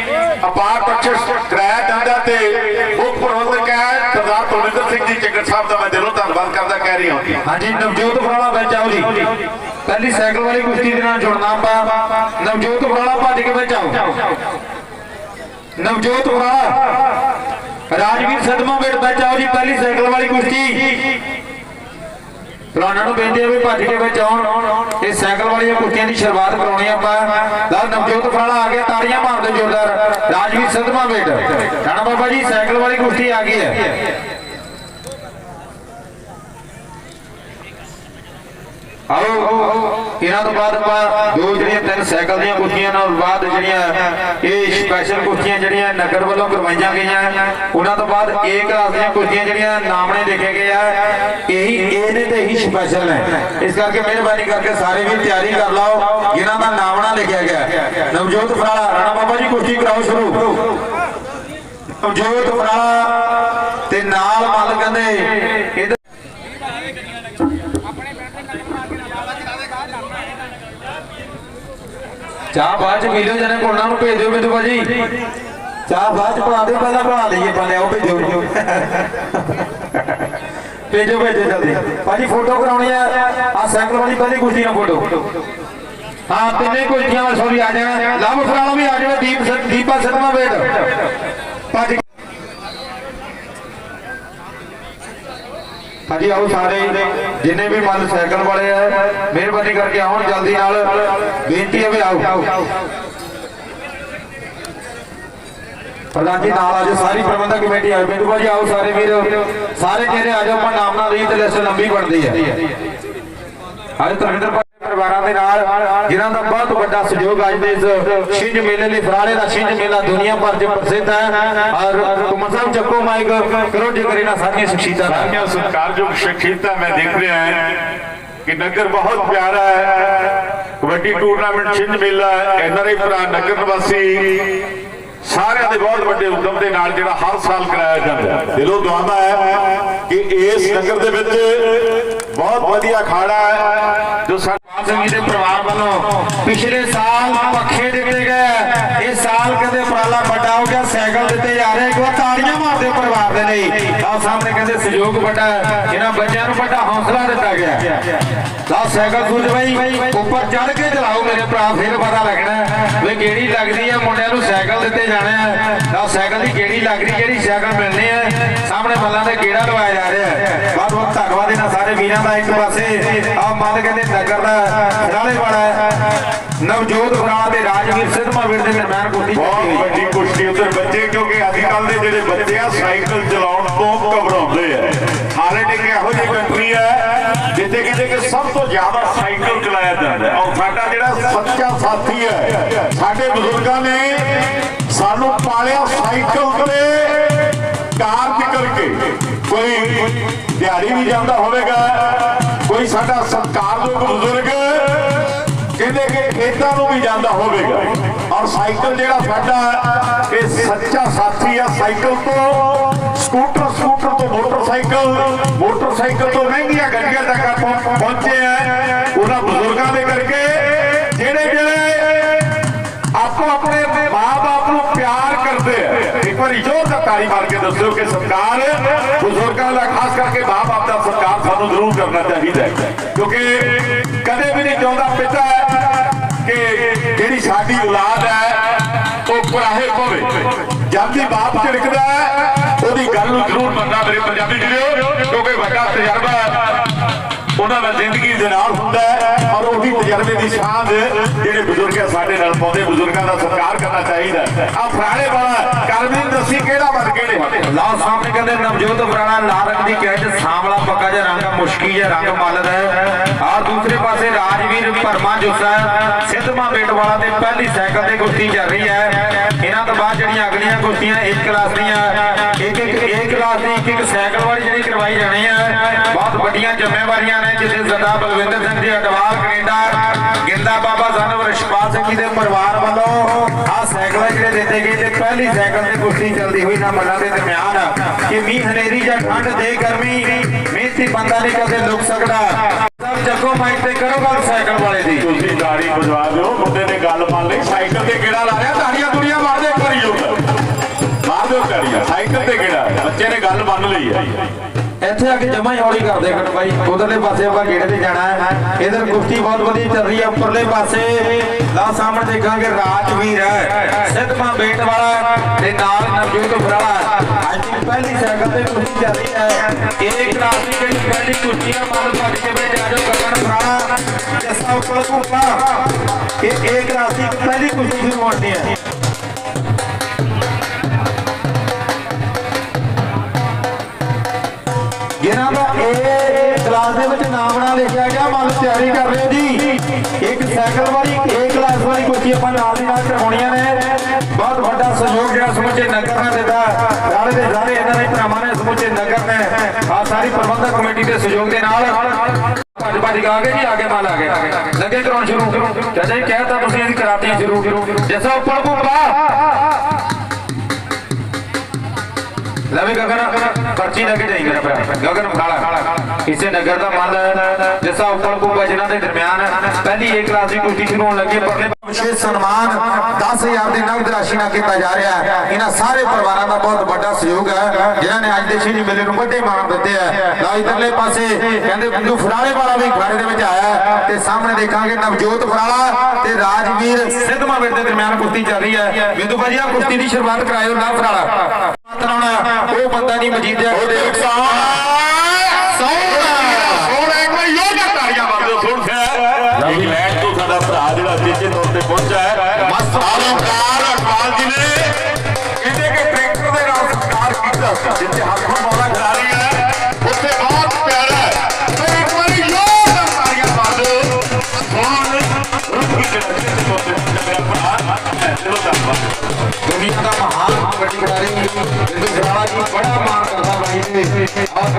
ਅਪਾਰ ਬਖਸ਼ਿਸ਼ ਕਰਾਇਆ ਜਾਂਦਾ ਤੇ ਮੁੱਖ ਪ੍ਰਬੰਧਕ ਹੈ ਸਰਦਾਰ ਕੁਲਵਿੰਦਰ ਸਿੰਘ ਜੀ ਚੰਗਲ ਸਾਹਿਬ ਦਾ ਮੈਂ ਦਿਲੋਂ ਧੰਨਵਾਦ ਕਰਦਾ, ਕਹਿ ਰਹੀ ਹਾਂ। ਹਾਂਜੀ, ਨਵਜੋਤ ਫਰਾਲਾ ਵਿੱਚ ਆਓ ਜੀ। ਪਹਿਲੀ ਸਾਈਕਲ ਵਾਲੀ ਕੁਸ਼ਤੀ ਦੇ ਨਾਲ ਜੁੜਨਾ ਆਪਾਂ। ਨਵਜੋਤ ਫਰਾਲਾ ਭੱਜ ਕੇ ਵਿੱਚ ਆਓ ਨਵਜੋਤ ਫਰਾਲਾ ਰਾਜਵੀਰ ਸਦਮਾ ਵੇਟ ਵਿੱਚ ਆਓ ਜੀ, ਪਹਿਲੀ ਸਾਈਕਲ ਵਾਲੀ ਕੁਸ਼ਤੀ ਫਲਾਣਾ ਨੂੰ ਬੇਨਤੀ ਹੈ ਵੀ ਭੱਜ ਕੇ ਵਿੱਚ ਆਉਣ। ਇਹ ਸਾਈਕਲ ਵਾਲੀਆਂ ਕੁਸ਼ਤੀਆਂ ਦੀ ਸ਼ੁਰੂਆਤ ਕਰਾਉਣੀ ਆਪਾਂ। ਲਓ, ਨਵਜੋਤ ਫਰਾਲਾ ਆ ਗਿਆ, ਤਾੜੀਆਂ ਮਾਰਦੇ ਜ਼ੋਰਦਾਰ। ਰਾਜਵੀਰ ਸਦਮਾ ਵੇਟ ਰਾਣਾ ਬਾਬਾ ਜੀ, ਸਾਈਕਲ ਵਾਲੀ ਕੁਸ਼ਤੀ ਆ ਗਈ ਹੈ। ਆਓ ਇਹਨਾਂ ਤੋਂ ਬਾਅਦ ਆਪਾਂ ਦੋ ਜਿਹੜੀਆਂ ਤਿੰਨ ਸਾਈਕਲ ਦੀਆਂ ਕੁਸ਼ਤੀਆਂ ਨਾਲ ਬਾਅਦ ਜਿਹੜੀਆਂ ਇਹ ਸਪੈਸ਼ਲ ਕੁਸ਼ਤੀਆਂ ਜਿਹੜੀਆਂ ਨਗਰ ਵੱਲੋਂ ਕਰਵਾਈਆਂ ਗਈਆਂ, ਉਹਨਾਂ ਤੋਂ ਬਾਅਦ ਏ ਕਲਾਸ ਦੀਆਂ ਕੁਸ਼ਤੀਆਂ ਜਿਹੜੀਆਂ ਨਾਮਣੇ ਲਿਖੇ ਗਏ ਆ, ਇਹੀ ਇਹਦੇ ਤੇ ਹੀ ਸਪੈਸ਼ਲ ਨੇ। ਇਸ ਕਰਕੇ ਮਿਹਰਬਾਨੀ ਕਰਕੇ ਸਾਰੇ ਵੀ ਤਿਆਰੀ ਕਰ ਲਓ, ਜਿਨ੍ਹਾਂ ਦਾ ਨਾਮਣਾ ਲਿਖਿਆ ਗਿਆ। ਨਵਜੋਤ ਫਰਾਲਾ, ਰਾਣਾ ਬਾਬਾ ਜੀ ਕੁਸ਼ਤੀ ਕਰਾਓ ਸ਼ੁਰੂ। ਨਵਜੋਤ ਫਰਾਲਾ ਤੇ ਨਾਲ ਮੱਲ ਕਹਿੰਦੇ ਚਾਹ ਬਾਅਦ ਚ ਪੀ ਜਨੇ ਕੋਣਾ ਨੂੰ ਭੇਜ ਦਿਓ ਬਿੰਦੂ ਭਾਜੀ। ਚਾਹ ਬਾਅਦ ਚ ਬਣਾ ਦਿਓ, ਪਹਿਲਾਂ ਬਣਾ ਲਈਏ ਪਹਿਲੇ ਉਹ ਭੇਜੋ ਭੇਜੋ। ਭੇਜੋ ਜਲਦੀ। ਭਾਜੀ ਫੋਟੋ ਕਰਾਉਣੀ ਆ। ਆ ਸਾਈਕਲ ਵਾਲੀ ਪਹਿਲੀ ਕੁਸ਼ਤੀ ਨਾਲ ਫੋਟੋ ਹਾਂ, ਤਿੰਨੇ ਕੁਸ਼ਤੀਆਂ ਵਾਲ ਸੋਰੀ ਆ ਜਾਣਾ। ਲਵ ਫਰਾਲਾ ਵੀ ਆ ਜਾਣਾ, ਦੀਪ ਦੀਪਾ ਸ਼ਰਮਾ ਵੇਟ। ਭਾਜੀ ਹਾਂਜੀ, ਆਓ ਸਾਰੇ ਜਿੰਨੇ ਵੀ ਮਨ ਸਾਈਕਲ ਵਾਲੇ ਆ, ਮਿਹਰਬਾਨੀ ਕਰਕੇ ਆਉਣ ਜਲਦੀ ਨਾਲ। ਬੇਨਤੀ ਹੈ ਵੀ ਆਓ। ਪ੍ਰਧਾਨ ਜੀ, ਨਾਲ ਆਜੋ ਸਾਰੀ ਪ੍ਰਬੰਧਕ ਕਮੇਟੀ ਆਓ ਬਿੰਦੂ ਭਾਜੀ, ਆਓ ਸਾਰੇ ਵੀਰ। ਸਾਰੇ ਜਿਹੜੇ ਆਜੋ ਆਪਾਂ ਨਾਮ ਨਾਲ ਰੀਤ ਲਿਸਟ ਲੰਬੀ ਬਣਦੀ ਹੈ। ਅੱਜ ਤਰਵਿੰਦਰ ਪਰਿਵਾਰਾਂ ਦੇ ਨਾਲ, ਜਿਨ੍ਹਾਂ ਦਾ ਬਹੁਤ ਵੱਡਾ ਸਹਿਯੋਗ ਅੱਜ ਦੇ ਇਸ ਛਿੰਝ ਮੇਲੇ ਲਈ ਫਰਾੜੇ ਦਾ ਛਿੰਝ ਮੇਲਾ ਦੁਨੀਆ ਭਰ 'ਚ ਪ੍ਰਸਿੱਧ ਹੈ। ਔਰ ਕੁਮਾਰ ਸਾਹਿਬ ਚੱਕੋ ਮਾਈਕ, ਕਰੋ ਜਿਗਰ ਇਹਨਾਂ ਸਾਰੀਆਂ ਸ਼ਖਸੀਅਤਾਂ ਦਾ ਸਾਰੀਆਂ ਸਤਿਕਾਰਯੋਗ ਸ਼ਖਸੀਅਤਾਂ ਮੈਂ ਦੇਖ ਰਿਹਾ ਹਾਂ ਕਿ ਨਗਰ ਬਹੁਤ ਪਿਆਰਾ ਹੈ। ਕਬੱਡੀ ਟੂਰਨਾਮੈਂਟ, ਛਿੰਝ ਮੇਲਾ ਐਨਆਰਆਈ ਭਰਾ ਨਗਰ ਨਿਵਾਸੀ। ਸਾਰਿਆਂ ਦੇ ਬਹੁਤ ਵੱਡੇ ਉਦਮ ਦੇ ਨਾਲ ਜਿਹੜਾ ਹਰ ਸਾਲ ਕਰਾਇਆ ਜਾਂਦਾ ਹੈ। ਦਿਲੋਂ ਦੁਆਵਾਂ ਹੈ ਕਿ ਇਸ ਨਗਰ ਦੇ ਵਿੱਚ ਬਹੁਤ ਵਧੀਆ ਅਖਾੜਾ ਹੈ, ਜੋ ਸਿੰਘ ਜੀ ਦੇ ਪਰਿਵਾਰ ਵੱਲੋਂ ਪਿਛਲੇ ਸਾਲ ਪੱਖੇ ਦਿੱਤੇ ਗਏ। ਇਸ ਸਾਲ ਕਹਿੰਦੇ ਉਪਰਾਲਾ ਵੱਡਾ ਹੋ ਗਿਆ, ਸਾਈਕਲ ਦਿੱਤੇ ਜਾ ਰਹੇ ਇੱਕ ਵਾਰ ਤਾੜੀਆਂ ਮਾਰਦੇ ਪਰਿਵਾਰ ਦੇ ਲਈ। ਆਹ ਸਾਹਮਣੇ ਕਹਿੰਦੇ ਸਹਿਯੋਗ ਵੱਡਾ ਇਹਨਾਂ ਬੱਚਿਆਂ ਨੂੰ ਵੱਡਾ ਹੌਸਲਾ ਦਿੱਤਾ ਗਿਆ ਲਓ ਸਾਈਕਲ ਸੂਝ ਬਈ ਉੱਪਰ ਚੜ ਕੇ ਚਲਾਓ ਮੇਰੇ ਭਰਾ, ਫਿਰ ਪਤਾ ਲੱਗਣਾ ਵੀ ਕਿਹੜੀ ਲੱਗਦੀ ਹੈ, ਮੁੰਡਿਆਂ ਨੂੰ ਸਾਈਕਲ ਦਿੱਤੇ ਜਾਣੇ ਆ। ਲਓ ਸਾਈਕਲ ਦੀ ਕਿਹੜੀ ਲੱਗ ਕਿਹੜੀ ਸਾਈਕਲ ਮਿਲਣੀ ਹੈ, ਸਾਹਮਣੇ ਬੱਲਾਂ ਤੇ ਕਿਹੜਾ ਲਵਾਇਆ ਜਾ ਰਿਹਾ ਬਹੁਤ ਬਹੁਤ ਧੰਨਵਾਦ ਇਹਨਾਂ ਸਾਰੇ ਵੀਰਾਂ ਦਾ ਇੱਕ ਪਾਸੇ। ਆਹ ਮੰਨ ਕਹਿੰਦੇ ਨਗਰ ਦਾ ਖਿਡਾਲੇ ਵਾਲਾ ਨਵਜੋਤ ਫਰਾਲਾ ਤੇ ਰਾਜਵੀਰ ਸਿੱਧਮਾ ਵੀਰ ਦੇ ਦਰਮਿਆਨ ਕੁਸ਼ਤੀ ਬਹੁਤ ਵੱਡੀ ਕੁਸ਼ਤੀ ਉਧਰ ਬੱਚੇ, ਕਿਉਂਕਿ ਅੱਜ ਕੱਲ ਦੇ ਜਿਹੜੇ ਬੱਚੇ ਜ਼ਿਆਦਾ ਸਾਈਕਲ ਚਲਾਇਆ ਜਾਂਦਾ ਔਰ ਸਾਡਾ ਜਿਹੜਾ ਸੱਚਾ ਸਾਥੀ ਹੈ, ਸਾਡੇ ਬਜ਼ੁਰਗਾਂ ਨੇ ਸਾਨੂੰ ਪਾਲਿਆ ਸਾਈਕਲ ਤੇ ਕਾਰ ਫਿਕਰ ਕੋਈ ਦਿਹਾੜੀ ਵੀ ਜਾਂਦਾ ਹੋਵੇਗਾ, ਕੋਈ ਸਾਡਾ ਸਤਿਕਾਰਯੋਗ ਬਜ਼ੁਰਗ ਕਹਿੰਦੇ ਕਿ ਖੇਤਾਂ ਨੂੰ ਵੀ ਜਾਂਦਾ ਹੋਵੇਗਾ। ਔਰ ਸਾਈਕਲ ਜਿਹੜਾ ਸਾਡਾ, ਇਹ ਸੱਚਾ ਸਾਥੀ ਆ ਸਾਈਕਲ ਤੋਂ। ਸਕੂਟਰ ਸਕੂਟਰ ਤੋਂ ਮੋਟਰਸਾਈਕਲ ਮੋਟਰਸਾਈਕਲ ਤੋਂ ਮਹਿੰਗੀਆਂ ਗੱਡੀਆਂ ਤੱਕ ਪਹੁੰਚੇ ਆ। ਉਹਨਾਂ ਬਜ਼ੁਰਗਾਂ ਦੇ ਕਰਕੇ ਜਿਹੜੇ ਜਿਹੜੇ ਆਪੋ ਆਪਣੇ ਮਾਂ-ਬਾਪ ਨੂੰ ਪਿਆਰ ਕਰਦੇ ਆ। ਇੱਕ ਵਾਰੀ ਜ਼ੋਰ ਦਾ ਤਾੜੀ ਮਾਰ ਕੇ ਦੱਸਿਓ ਕਿ ਸਰਕਾਰ ਬਜ਼ੁਰਗਾਂ ਦਾ, ਖਾਸ ਕਰਕੇ ਮਾਂ-ਬਾਪ ਦਾ ਸਤਿਕਾਰ ਸਾਨੂੰ ਜ਼ਰੂਰ ਕਰਨਾ ਚਾਹੀਦਾ ਕਿਉਂਕਿ ਕਦੇ ਵੀ ਨਹੀਂ ਚਾਹੁੰਦਾ ਪਿਤਾ ਕਿ ਜਿਹੜੀ ਸਾਡੀ ਔਲਾਦ ਹੈ, ਉਹ ਕੁਰਾਹੇ ਪਵੇ। ਜਦ ਵੀ ਬਾਪ ਝਿੜਕਦਾ ਉਹਦੀ ਗੱਲ ਨੂੰ ਜ਼ਰੂਰ ਮੰਨਣਾ ਮੇਰੇ ਪੰਜਾਬੀ ਵੀਰੋ ਕਿਉਂਕਿ ਵੱਡਾ ਤਜਰਬਾ ਉਹਨਾਂ ਦਾ ਜ਼ਿੰਦਗੀ ਦੇ ਨਾਲ ਹੁੰਦਾ ਹੈ ਔਰ ਉਹਦੀ ਤਜਰਬੇ ਦੀ ਸਾਂਝ ਜਿਹੜੇ ਬਜ਼ੁਰਗ ਸਾਡੇ ਨਾਲ ਪਾਉਂਦੇ, ਬਜ਼ੁਰਗਾਂ ਦਾ ਸਤਿਕਾਰ ਕਰਨਾ ਚਾਹੀਦਾ ਆ ਫਰਾੜੇ ਵਾਲਾ ਕਰਮੀ ਦੱਸੀ ਕਿਹੜਾ ਵੱਧ ਕਿਹੜੇ ਵੱਧ ਸਾਹਮਣੇ ਕਹਿੰਦੇ, ਨਵਜੋਤ ਬਰਾਣਾ ਲਾਲ ਰੰਗ ਦੀ ਕੈਚ, ਸਾਂਵਲਾ ਪੱਕਾ ਜਿਹਾ ਰੰਗ, ਮੁਸ਼ਕੀ ਜਿਹਾ ਰੰਗ ਮੱਲਦਾ ਹੈ। ਆਹ ਦੂਸਰੇ ਪਾਸੇ ਰਾਜਵੀਰ ਭਰਮਾ ਜੁੱਸਾ ਸਿੱਧਮਾ ਬੇਟ ਵਾਲਾ ਤੇ ਪਹਿਲੀ ਸਾਈਕਲ ਤੇ ਕੁਸ਼ਤੀ ਚੱਲ ਰਹੀ ਹੈ। ਇਹਨਾਂ ਤੋਂ ਬਾਅਦ ਜਿਹੜੀਆਂ ਅਗਲੀਆਂ ਕੁਸ਼ਤੀਆਂ ਇੱਕ ਕਲਾਸ ਦੀਆਂ ਇੱਕ ਇੱਕ ਇੱਕ ਕਲਾਸ ਦੀ ਇੱਕ ਇੱਕ ਸਾਈਕਲ ਵਾਲੀ ਜਿਹੜੀ ਕਰਵਾਈ ਜਾਣੀ ਹੈ। ਬਹੁਤ ਵੱਡੀਆਂ ਜ਼ਿੰਮੇਵਾਰੀਆਂ ਨੇ। ਜਿੱਥੇ ਸਰਦਾਰ ਬਲਵਿੰਦਰ ਸਿੰਘ ਜੀ ਅਟਵਾਲ, ਕੈਨੇਡਾ ਗਿੰਦਾ ਬਾਬਾ ਸਾਨੂੰ ਰਿਸ਼ਪਾਲ ਸਿੰਘ ਜੀ ਦੇ ਪਰਿਵਾਰ ਵੱਲੋਂ ਆਹ ਸਾਈਕਲ ਜਿਹੜੇ ਦਿੱਤੇ ਗਏ ਤੇ ਪਹਿਲੀ ਸਾਈਕਲ ਤੇ ਕੁਸ਼ਤੀ ਚੱਲਦੀ ਹੋਈ ਨਾ ਮੱਲਾਂ ਦੇ ਦਰਮਿਆਨ ਕਿ ਮੀਂਹ, ਹਨੇਰੀ ਜਾਂ ਠੰਡ ਦੇ ਗਰਮੀ ਮਿਹਨਤੀ ਬੰਦਾ ਨਹੀਂ ਕਦੇ ਲੁਕ ਸਕਦਾ। ਸਭ ਜੱਗੋ ਮਾਈਕ ਤੇ ਕਰੋ ਗੱਲ ਸਾਈਕਲ ਵਾਲੇ ਦੀ। ਤੁਸੀਂ ਗਾੜੀ ਬਜਵਾ ਦਿਓ, ਮੁੰਡੇ ਨੇ ਗੱਲ ਮੰਨ ਲਈ। ਸਾਈਕਲ ਤੇ ਕਿਹੜਾ ਲਾ ਰਿਹਾ? ਤਾੜੀਆਂ ਦੁਨੀਆਂ ਮਾਰਦੇ ਇੱਕ ਵਾਰੀ ਜੋਰ ਮਾਰ ਦਿਓ ਤਾੜੀਆਂ ਸਾਈਕਲ ਤੇ ਕਿਹੜਾ? ਬੱਚੇ ਨੇ ਗੱਲ ਮੰਨ ਲਈ ਹੈ। ਇੱਥੇ ਆ ਕੇ ਜਮਾ ਹੀ ਹੌਲੀ ਕਰਦੇ ਕੱਟ ਬਾਈ। ਉਧਰਲੇ ਪਾਸੇ ਆਪਾਂ ਗੇੜੇ ਤੇ ਜਾਣਾ ਹੈ। ਇਧਰ ਕੁਸ਼ਤੀ ਬਹੁਤ ਵਧੀਆ ਚੱਲ ਰਹੀ ਹੈ। ਉੱਪਰਲੇ ਪਾਸੇ ਲਾ ਸਾਹਮਣੇ ਦੇਖਾਂਗੇ ਰਾਜਵੀਰ ਸਿੱਧਮਾ ਬੇਟ ਵਾਲਾ ਤੇ ਨਾਲ ਨਵਜੋਤ ਬਰਾਲਾ ਅੱਜ ਦੀ ਪਹਿਲੀ ਸਾਈਕਲ ਤੇ ਕੁਸ਼ਤੀ ਚੱਲ ਰਹੀ ਹੈ। ਇਹ ਕਲਾਸ ਦੀ ਜਿਹੜੀ ਪਹਿਲੀ ਕੁਸ਼ਤੀ ਆ ਭੱਜ ਕੇ ਵਿੱਚ ਆ। ਜਾਓ ਗਗਨ ਬਰਾਲਾ ਜੱਸਾ ਉੱਪਰ ਕੁੱਪਾ ਇਹ ਇਹ ਕਲਾਸ ਪਹਿਲੀ ਕੁਸ਼ਤੀ ਸ਼ੁਰੂ ਹੋਣੀ ਹੈ। ਜਿਨ੍ਹਾਂ ਦਾ ਇਹ ਕਲਾਸ ਦੇ ਵਿੱਚ ਨਾਮ ਲਿਖਿਆ ਗਿਆ। ਮਨ ਤਿਆਰੀ ਕਰ ਰਹੇ ਜੀ। ਇੱਕ ਸਾਈਕਲ ਵਾਲੀ, ਇੱਕ ਕਲਾਸ ਵਾਲੀ ਕੁਸ਼ਤੀ ਆਪਾਂ ਨਾਲ ਦੀ ਨਾਲ ਕਰਵਾਉਣੀਆਂ ਨੇ। ਬਹੁਤ ਵੱਡਾ ਸਹਿਯੋਗ ਜਿਹੜਾ ਸਮੁੱਚੇ ਨਗਰ ਨੇ ਦਿੱਤਾ ਸਾਰੇ ਦੇ ਸਾਰੇ ਇਹਨਾਂ ਦੇ ਭਰਾਵਾਂ ਨੇ ਸਮੁੱਚੇ ਨਗਰ ਨੇ, ਆ ਸਾਰੀ ਪ੍ਰਬੰਧਕ ਕਮੇਟੀ ਦੇ ਸਹਿਯੋਗ ਦੇ ਨਾਲ ਭੱਜ ਭੱਜ ਕੇ ਆ ਗਏ ਜੀ ਆਗੇ ਮਾਲ ਆ ਗਏ। ਲੱਗੇ ਕਰਾਉਣ ਸ਼ੁਰੂ। ਚਾਚਾ ਜੀ ਕਹਿਤਾ ਤੁਸੀਂ ਇਹਦੀ ਕਰਾਤੀ ਸ਼ੁਰੂ ਜੈਸਾ ਉੱਪਰ ਭੁੱਪਾ ਲਵੇ ਗਗਨ, ਪਰਚੀ ਲੈ ਕੇ ਜਾਈ ਮੇਰਾ ਭਰਾ। ਗਗਨ ਖਾਲਾ ਇਸੇ ਨਗਰ ਦਾ ਮੱਲ ਜਿਸਾ ਉੱਪਰ ਕੋ ਜਿਹਨਾਂ ਦੇ ਦਰਮਿਆਨ ਪਹਿਲੀ ਏ ਕਲਾਸ ਦੀ ਕੁਸ਼ਤੀ ਸ਼ੁਰੂ ਹੋਣ ਲੱਗੀ ਪਰਲੇ ਵਿਸ਼ੇਸ਼ ਸਨਮਾਨ 10000 ਦੀ ਨਗਦ ਰਾਸ਼ੀ ਨਾਲ ਕੀਤਾ ਜਾ ਰਿਹਾ ਹੈ। ਇਹਨਾਂ ਸਾਰੇ ਪਰਿਵਾਰਾਂ ਦਾ ਬਹੁਤ ਵੱਡਾ ਸਹਿਯੋਗ ਹੈ। ਜਿਨ੍ਹਾਂ ਨੇ ਅੱਜ ਦੇ ਸ਼੍ਰੀ ਮੇਲੇ ਨੂੰ ਵੱਡੇ ਮਾਣ ਦਿੱਤੇ ਹੈ। ਨਾ ਇਧਰਲੇ ਪਾਸੇ ਕਹਿੰਦੇ ਬਿੰਦੂ ਫਰਾਲੇ ਵਾਲਾ ਵੀ ਖਾੜੇ ਦੇ ਵਿੱਚ ਆਇਆ ਤੇ ਸਾਹਮਣੇ ਦੇਖਾਂਗੇ ਨਵਜੋਤ ਫਰਾਲਾ ਤੇ ਰਾਜਵੀਰ ਸਿੱਧਮਾ ਦੇ ਦਰਮਿਆਨ ਕੁਸ਼ਤੀ ਚੱਲ ਰਹੀ ਹੈ। ਬਿੰਦੂ ਭਾਜੀ ਆ ਕੁਸ਼ਤੀ ਦੀ ਸ਼ੁਰੂਆਤ ਕਰਾਇਓ ਨਾ ਫਰਾਲਾ ਉਹ ਬੰਦਾ ਨਹੀਂ ਉਹ ਦੇਖ ਸੋਹਣਾ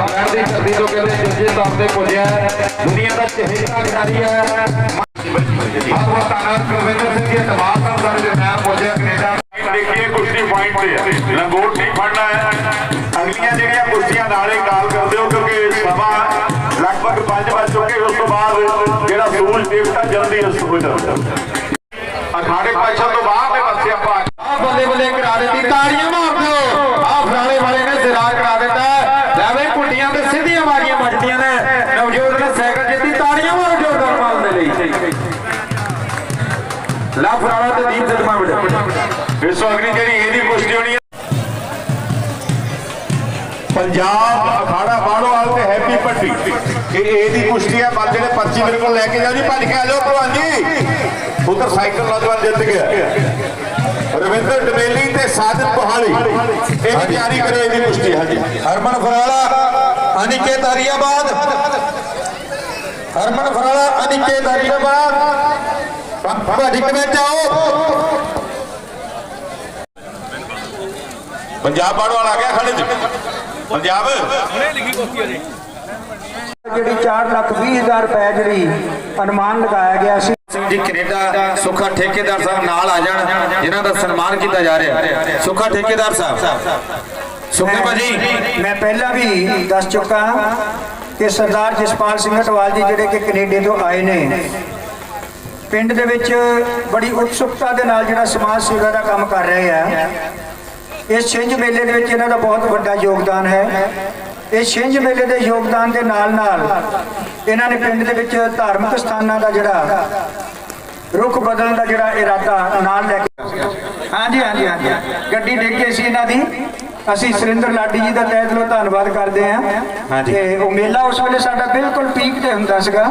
ਆਹ ਕਮੈਂਟ ਦੀ ਧਰਤੀ ਤੋਂ ਕਹਿੰਦੇ ਦੂਜੇ ਤੌਰ ਤੇ ਪੁੱਜਿਆ ਹੈ। ਦੁਨੀਆ ਦਾ ਚਹੇਤਾ ਖਿਡਾਰੀ ਹੈ ਆਹ ਵਤਾਨਾ ਕੁਲਵਿੰਦਰ ਸਿੰਘ ਜੀ ਤਬਾਹ ਸਾਹਿਬ ਸਾਡੇ ਦਰਮਿਆਨ ਪੁੱਜਿਆ ਕੈਨੇਡਾ ਦੇਖੀਏ ਕੁਸ਼ਤੀ ਪੁਆਇੰਟ ਤੇ ਹੈ। ਲੰਗੋਟ ਨਹੀਂ ਫੜਨਾ ਹੈ ਅਗਲੀਆਂ ਜਿਹੜੀਆਂ ਕੁਸ਼ਤੀਆਂ ਨਾਲੇ ਕਾਲ ਕਰ ਦਿਓ ਕਿਉਂਕਿ ਸਮਾਂ ਲਗਭਗ 5 ਵਜ ਚੁੱਕੇ ਉਸ ਤੋਂ ਬਾਅਦ ਜਿਹੜਾ ਸੂਰਜ ਦੇਵਤਾ ਜਲਦੀ ਅਸਤ ਹੋ ਜਾਂਦਾ ਅਖਾੜੇ ਪਾਛਾ ਤੋਂ ਬਾਅਦ ਦੇ ਪਾਸੇ ਆਪਾਂ ਬੱਲੇ ਬੱਲੇ ਕਰਾ ਦਿੱਤੀ ਤਾੜੀਆਂ ਮਾਰ ਪੰਜਾਬ ਅਖਾੜਾ ਬਾੜੋਵਾਲ ਤੇ ਹੈਪੀ ਪੱਟੀ ਇਹ ਇਹਦੀ ਕੁਸ਼ਤੀ ਹੈ ਪਰ ਜਿਹੜੇ ਪਰਚੀ ਮੇਰੇ ਕੋਲ ਲੈ ਕੇ ਜਾਓ ਜੀ ਭੱਜ ਕੇ ਆ ਜਾਓ ਭਲਵਾਨ ਜੀ। ਉਧਰ ਸਾਈਕਲ ਨੌਜਵਾਨ ਜਿੱਤ ਗਿਆ। ਰਵਿੰਦਰ ਡਮੇਲੀ ਤੇ ਸਾਜਨ ਕੋਹਾਲੀ ਇਹਦੀ ਤਿਆਰੀ ਕਰੋ ਇਹਦੀ ਕੁਸ਼ਤੀ ਹਾਂਜੀ। ਹਰਮਨ ਫਰਾਲਾ ਅਨਿਕੇ ਤਾਰੀਆਬਾਦ ਹਰਮਨ ਫਰਾਲਾ ਅਨਿਕੇ ਤਾਰੀਆਬਾਦ ਭਾਜੀ ਕਿਵੇਂ ਜਾਓ ਪੰਜਾਬ ਬਾੜੋਵਾਲ ਆ ਗਿਆ ਖੜੇ ਚ ਪੰਜਾਬ। ਜਿਹੜੀ 4 ਲੱਖ 20 ਹਜ਼ਾਰ ਰੁਪਏ ਜਿਹੜੀ ਅਨੁਮਾਨ ਲਗਾਇਆ ਗਿਆ ਸੀ। ਸਿੰਘ ਜੀ ਕੈਨੇਡਾ ਸੁੱਖਾ ਠੇਕੇਦਾਰ ਸਾਹਿਬ ਨਾਲ ਆ ਜਾਣ ਜਿਨ੍ਹਾਂ ਦਾ ਸਨਮਾਨ ਕੀਤਾ ਜਾ ਰਿਹਾ। ਸੁੱਖਾ ਠੇਕੇਦਾਰ ਸਾਹਿਬ। ਸੁੱਖੇ ਭਾਜੀ। ਮੈਂ ਪਹਿਲਾਂ ਵੀ ਦੱਸ ਚੁੱਕਾ ਹਾਂ ਕਿ ਸਰਦਾਰ ਜਸਪਾਲ ਸਿੰਘ ਅਟਵਾਲ ਜੀ ਜਿਹੜੇ ਕਿ ਕੈਨੇਡਾ ਤੋਂ ਆਏ ਨੇ ਪਿੰਡ ਦੇ ਵਿੱਚ ਬੜੀ ਉਤਸੁਕਤਾ ਦੇ ਨਾਲ ਜਿਹੜਾ ਸਮਾਜ ਸੇਵਾ ਦਾ ਕੰਮ ਕਰ ਰਹੇ ਆ। ਇਸ ਛਿੰਝ ਮੇਲੇ ਦੇ ਵਿੱਚ ਇਹਨਾਂ ਦਾ ਬਹੁਤ ਵੱਡਾ ਯੋਗਦਾਨ ਹੈ। ਇਹ ਛਿੰਝ ਮੇਲੇ ਦੇ ਯੋਗਦਾਨ ਦੇ ਨਾਲ ਨਾਲ ਇਹਨਾਂ ਨੇ ਪਿੰਡ ਦੇ ਵਿੱਚ ਧਾਰਮਿਕ ਸਥਾਨਾਂ ਦਾ ਜਿਹੜਾ ਰੁਖ ਬਦਲਣ ਦਾ ਜਿਹੜਾ ਇਰਾਦਾ ਨਾਲ ਲੈ ਕੇ ਹਾਂਜੀ ਹਾਂਜੀ ਹਾਂਜੀ। ਗੱਡੀ ਗਈ ਸੀ ਇਹਨਾਂ ਦੀ। ਅਸੀਂ ਸੁਰਿੰਦਰ ਲਾਡੀ ਜੀ ਦਾ ਤਹਿ ਦਿਲੋਂ ਧੰਨਵਾਦ ਕਰਦੇ ਹਾਂ। ਹਾਂਜੀ। ਤੇ ਉਹ ਮੇਲਾ ਉਸ ਵੇਲੇ ਸਾਡਾ ਬਿਲਕੁਲ ਪੀਕ ਤੇ ਹੁੰਦਾ ਸੀਗਾ।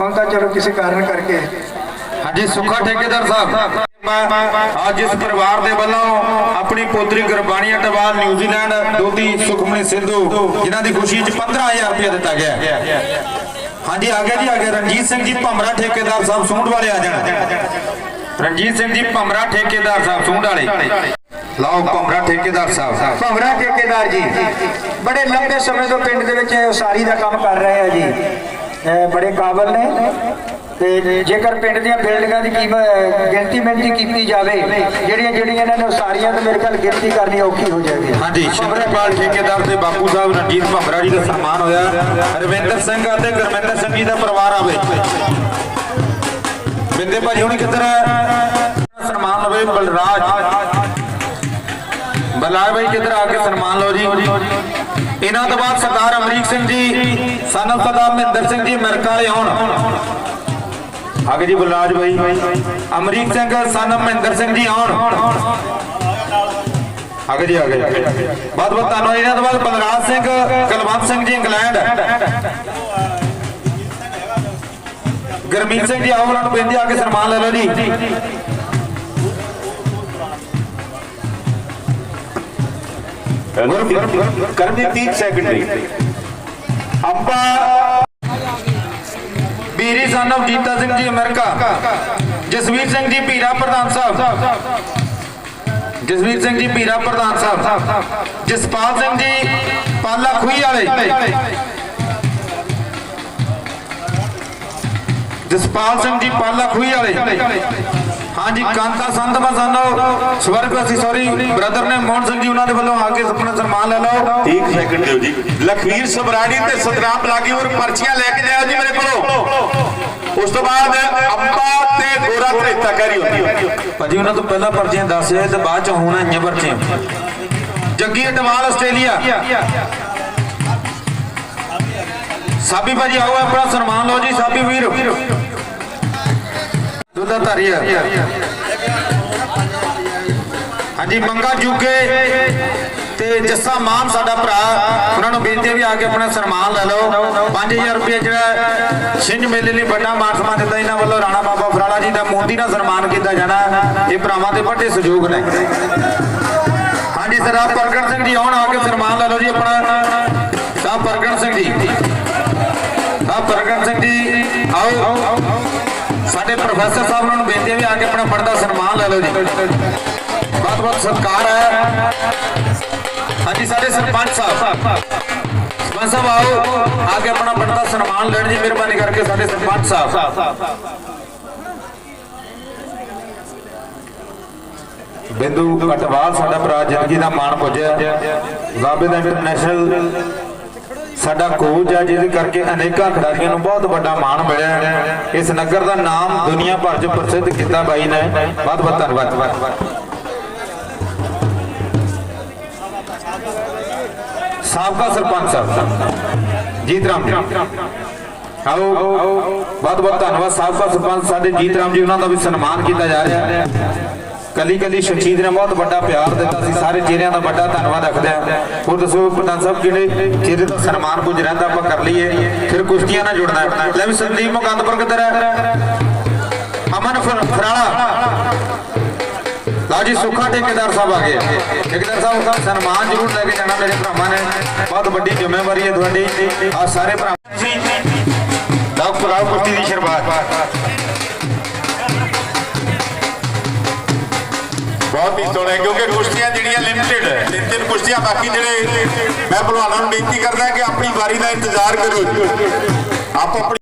ਹੁਣ ਤਾਂ ਚਲੋ ਕਿਸੇ ਕਾਰਨ ਕਰਕੇ ਹਾਂਜੀ ਸੁੱਖਾ ਠੇਕੇਦਾਰ ਸਾਹਿਬ। ਅੱਜ ਇਸ ਪਰਿਵਾਰ ਦੇ ਵੱਲੋਂ ਆਪਣੀ ਪੋਤਰੀ ਗੁਰਬਾਣੀ ਅਟਵਾਲ ਨਿਊਜ਼ੀਲੈਂਡ ਦੋਤੀ ਸੁਖਮਣੀ ਸਿੰਧੂ, ਜਿਨ੍ਹਾਂ ਦੀ ਖੁਸ਼ੀ 'ਚ 15000 ਰੁਪਏ ਦਿੱਤਾ ਗਿਆ ਹਾਂਜੀ, ਆ ਗਿਆ ਜੀ, ਆ ਗਿਆ ਰਣਜੀਤ ਸਿੰਘ ਜੀ ਭਮਰਾ ਠੇਕੇਦਾਰ ਸਾਹਿਬ ਸੂੰਡ ਵਾਲੇ ਆ ਜਾਣ। ਰਣਜੀਤ ਸਿੰਘ ਜੀ ਭਮਰਾ ਠੇਕੇਦਾਰ ਸਾਹਿਬ ਸੂੰਡ ਵਾਲੇ। ਲਓ, ਭਮਰਾ ਠੇਕੇਦਾਰ ਸਾਹਿਬ। ਭਵਰਾ ਠੇਕੇਦਾਰ ਜੀ, ਬੜੇ ਲੰਬੇ ਸਮੇਂ ਤੋਂ ਪਿੰਡ ਦੇ ਵਿੱਚ ਉਸਾਰੀ ਦਾ ਕੰਮ ਕਰ ਰਹੇ ਆ ਜੀ। ਬੜੇ ਕਾਬਲ ਨੇ। ਤੇ ਜੇਕਰ ਪਿੰਡ ਦੀਆਂ ਬਿਲਡਿੰਗਾਂ ਦੀ ਕੀਮਤ ਗਿਣਤੀ ਮਿੰਤੀ ਕੀਤੀ ਜਾਵੇ, ਜਿਹੜੀਆਂ ਜਿਹੜੀਆਂ ਇਹਨਾਂ ਨੇ ਉਸਾਰੀਆਂ, ਤੇ ਮੇਰੇ ਖਿਆਲ ਗਿਣਤੀ ਕਰਨੀ ਔਖੀ ਹੋ ਜਾਏਗੀ। ਹਾਂਜੀ ਸ਼ਿੰਦਰਪਾਲ ਠੇਕੇਦਾਰ ਤੇ ਬਾਪੂ ਸਾਹਿਬ, ਰਣਜੀਤ ਭਮਰਾ ਜੀ ਦਾ ਸਨਮਾਨ ਹੋਇਆ। ਰਵਿੰਦਰ ਸਿੰਘ ਅਤੇ ਗੁਰਮਿੰਦਰ ਸਿੰਘ ਜੀ ਦਾ ਪਰਿਵਾਰ ਆਵੇ। ਬਿੰਦੇ ਭਾਜੀ ਹੁਣੀ ਕਿੱਧਰ ਸਨਮਾਨ ਹੋਵੇ ਬਲਰਾਜ। ਬਲਰਾਜ ਭਾਈ, ਕਿੱਧਰ ਆ ਕੇ ਸਨਮਾਨ ਲਓ ਜੀ? ਇਹਨਾਂ ਤੋਂ ਬਾਅਦ ਸਰਦਾਰ ਅਮਰੀਕ ਸਿੰਘ ਜੀ ਸਨਮ ਸਰਦਾਰ ਮਹਿੰਦਰ ਸਿੰਘ ਜੀ, ਅਮਰੀਕਾ ਵਾਲੇ ਆਉਣ ਆਗੇ ਜੀ ਬਲਰਾਜ ਭਾਈ ਅਮਰੀਕ ਸਿੰਘ ਸਨਮ ਮਹਿੰਦਰ ਸਿੰਘ ਜੀ ਆਉਣ। ਆਗੇ ਜੀ ਆਗੇ ਬਹੁਤ ਬਹੁਤ ਧੰਨਵਾਦ। ਇਹਨਾਂ ਤੋਂ ਬਾਅਦ ਬਲਰਾਜ ਸਿੰਘ, ਕੁਲਵੰਤ ਸਿੰਘ ਜੀ, ਇੰਗਲੈਂਡ। ਗਰਮੀਤ ਸਿੰਘ ਜੀ, ਆਓ ਉਹਨਾਂ ਨੂੰ ਬੇਨਤੀ ਆ ਕੇ ਸਨਮਾਨ ਲੈ ਲਓ ਜੀ। ਕਰਮਜੀਤ 30 ਸੈਕਿੰਡ ਦੀ ਅੰਬਾ ਬੀਰੀ ਸਾਨਵ ਜੀਤਾ ਸਿੰਘ ਜੀ ਅਮਰੀਕਾ। ਜਸਵੀਰ ਸਿੰਘ ਜੀ ਪੀਰਾ ਪ੍ਰਧਾਨ ਸਾਹਿਬ। ਜਸਵੀਰ ਸਿੰਘ ਜੀ ਪੀਰਾ ਪ੍ਰਧਾਨ ਸਾਹਿਬ। ਜਸਪਾਲ ਸਿੰਘ ਜੀ ਪਾਲਾ ਖੂਹੀ ਵਾਲੇ। ਜਸਪਾਲ ਸਿੰਘ ਜੀ ਪਾਲਾ ਖੂਹੀ ਵਾਲੇ। ਹਾਂਜੀ ਕਾਂਤਾ ਸੰਤ ਮਸਾਨੋ ਸਵਰਗਵਾਸੀ ਸੌਰੀ ਬ੍ਰਦਰ ਨੇ ਮੋਹਨ ਸਿੰਘ ਜੀ ਉਹਨਾਂ ਦੇ ਵੱਲੋਂ ਆ ਕੇ ਆਪਣਾ ਸਨਮਾਨ ਲੈ ਲਓ। 30 ਸੈਕਿੰਡ ਦਿਓ ਜੀ। ਲਖਵੀਰ ਸਬਰਾੜੀ ਤੇ ਸਤਨਾਮ ਲਾਗੀ ਹੋਰ ਪਰਚੀਆਂ ਲੈ ਕੇ ਜਾਓ ਜੀ ਮੇਰੇ ਕੋਲੋਂ। ਉਸ ਤੋਂ ਬਾਅਦ ਅੰਬਾ ਤੇ ਗੋਰਾ ਤ੍ਰੇਤਾ ਕਰੀ ਹੁੰਦੀ ਭਾਜੀ ਉਹਨਾਂ ਤੋਂ ਪਹਿਲਾਂ ਪਰਚੀਆਂ ਦੱਸ ਜਾਏ ਤੇ ਬਾਅਦ ਚ ਹੁਣ ਇੰਨੀਆਂ ਪਰਚੀਆਂ। ਜੱਗੀ ਅਟਵਾਲ ਆਸਟ੍ਰੇਲੀਆ। ਸਾਬੀ ਭਾਜੀ ਆਓ ਆਪਣਾ ਸਨਮਾਨ ਲਓ ਜੀ ਸਾਬੀ ਵੀਰ। ਦੁੱਧਾ ਧਾਰੀਆ ਹਾਂਜੀ, ਮੰਗਾ ਜੁਗੇ ਤੇ ਜੱਸਾ ਮਾਨ ਸਾਡਾ ਭਰਾ, ਉਹਨਾਂ ਨੂੰ ਬੇਨਤੀ ਵੀ ਆ ਕੇ ਆਪਣਾ ਸਨਮਾਨ ਲੈ ਲਓ। 5000 ਰੁਪਏ ਜਿਹੜਾ ਛਿੰਝ ਮੇਲੇ ਲਈ ਵੱਡਾ ਮਾਨ ਸਨਮਾਨ ਦਿੱਤਾ, ਇਹਨਾਂ ਵੱਲੋਂ ਰਾਣਾ ਬਾਬਾ ਫਰਾਲਾ ਜੀ ਦਾ ਮੋਦੀ ਨਾਲ ਸਨਮਾਨ ਕੀਤਾ ਜਾਣਾ। ਇਹ ਭਰਾਵਾਂ ਦੇ ਵੱਡੇ ਸਹਿਯੋਗ ਨੇ। ਹਾਂਜੀ ਸਰਦਾਰ ਪ੍ਰਗਟ ਸਿੰਘ ਜੀ ਆਉਣ, ਆ ਕੇ ਸਨਮਾਨ ਲੈ ਲਓ ਜੀ ਆਪਣਾ। ਸਾਹਿਬ ਪ੍ਰਗਟ ਸਿੰਘ ਜੀ। ਸਾਹਿਬ ਪ੍ਰਗਟ ਸਿੰਘ ਜੀ, ਆਓ। ਸਾਡੇ ਪ੍ਰੋਫੈਸਰ ਸਾਹਿਬ ਉਹਨਾਂ ਨੂੰ ਬੇਨਤੀ ਹੈ ਵੀ ਆ ਕੇ ਆਪਣਾ ਪੜਦਾ ਸਨਮਾਨ ਲੈ ਲਓ ਜੀ। ਬਹੁਤ ਬਹੁਤ ਸਤਿਕਾਰ ਹੈ। ਹਾਂਜੀ, ਸਾਡੇ ਸਰਪੰਚ ਸਾਹਿਬ। ਸਰਪੰਚ ਸਾਹਿਬ ਆਓ, ਆ ਕੇ ਆਪਣਾ ਪੜਦਾ ਸਨਮਾਨ ਲੈਣ ਦੀ ਮਿਹਰਬਾਨੀ ਕਰਕੇ ਸਾਡੇ ਸਰਪੰਚ ਸਾਹਿਬ। ਬਿੰਦੂ ਅਟਵਾਲ ਸਾਡਾ ਭਰਾ ਜ਼ਿੰਦਗੀ ਦਾ ਮਾਣ ਪੁੱਜਿਆ। ਜ਼ਾਬਿਦ ਇੰਟਰਨੈਸ਼ਨਲ ਸਾਡਾ ਕੋਚ ਹੈ ਜਿਹਦੇ ਕਰਕੇ ਅਨੇਕਾਂ ਖਿਡਾਰੀਆਂ ਨੂੰ ਬਹੁਤ ਵੱਡਾ ਮਾਣ ਮਿਲਿਆ ਇਸ ਨਗਰ ਦਾ ਨਾਮ ਦੁਨੀਆ ਭਰ 'ਚ ਪ੍ਰਸਿੱਧ ਕੀਤਾ ਬਾਈ ਨੇ। ਬਹੁਤ ਬਹੁਤ ਧੰਨਵਾਦ। ਸਾਬਕਾ ਸਰਪੰਚ ਸਾਹਿਬ। ਜੀਤ ਰਾਮ ਜੀ। ਆਓ ਬਹੁਤ ਬਹੁਤ ਧੰਨਵਾਦ। ਸਾਬਕਾ ਸਰਪੰਚ ਸਾਡੇ ਜੀਤ ਰਾਮ ਜੀ, ਉਹਨਾਂ ਦਾ ਵੀ ਸਨਮਾਨ ਕੀਤਾ ਜਾ ਰਿਹਾ ਹੈ। ਕੱਲੀ ਕੱਲੀ ਸ਼ਖਸੀਅਤ ਨੇ ਬਹੁਤ ਵੱਡਾ ਪਿਆਰ ਦਿੱਤਾ ਸੀ। ਸਾਰੇ ਚਿਹਰਿਆਂ ਦਾ ਵੱਡਾ ਧੰਨਵਾਦ ਰੱਖਦੇ ਹਾਂ। ਹੋਰ ਦੱਸੋ, ਪ੍ਰਧਾਨ ਸਾਹਿਬ, ਕਿਹੜੇ ਚਿਹਰੇ ਦਾ ਸਨਮਾਨ ਕੁਝ ਰਹਿੰਦਾ ਆਪਾਂ ਕਰ ਲਈਏ? ਫਿਰ ਕੁਸ਼ਤੀਆਂ ਨਾਲ ਜੁੜਨਾ ਲੈ ਵੀ ਸੰਦੀਪ ਮੁਕੰਦਪੁਰ ਕਿੱਧਰ ਹੈ? ਅਮਨ ਫਰਾਲਾ। ਲਓ ਜੀ, ਸੁੱਖਾ ਠੇਕੇਦਾਰ ਸਾਹਿਬ ਆ ਗਏ। ਠੇਕੇਦਾਰ ਸਾਹਿਬ ਦਾ ਸਨਮਾਨ ਜ਼ਰੂਰ ਲੈ ਕੇ ਜਾਣਾ ਮੇਰੇ ਭਰਾਵਾਂ ਨੇ। ਬਹੁਤ ਵੱਡੀ ਜ਼ਿੰਮੇਵਾਰੀ ਹੈ ਤੁਹਾਡੀ। ਆ ਸਾਰੇ ਭਰਾ ਡਾਕਟਰ ਆਓ ਕੁਸ਼ਤੀ ਦੀ ਸ਼ੁਰੂਆਤ। ਬਹੁਤ ਹੀ ਸੋਹਣਾ, ਕਿਉਂਕਿ ਕੁਸ਼ਤੀਆਂ ਜਿਹੜੀਆਂ ਲਿਮਟਿਡ ਹੈ। ਤਿੰਨ ਤਿੰਨ ਕੁਸ਼ਤੀਆਂ ਬਾਕੀ ਜਿਹੜੇ ਮੈਂ ਭਲਵਾਨਾਂ ਨੂੰ ਬੇਨਤੀ ਕਰਦਾ ਕਿ ਆਪਣੀ ਵਾਰੀ ਦਾ ਇੰਤਜ਼ਾਰ ਕਰੋ ਆਪੋ ਆਪਣੀ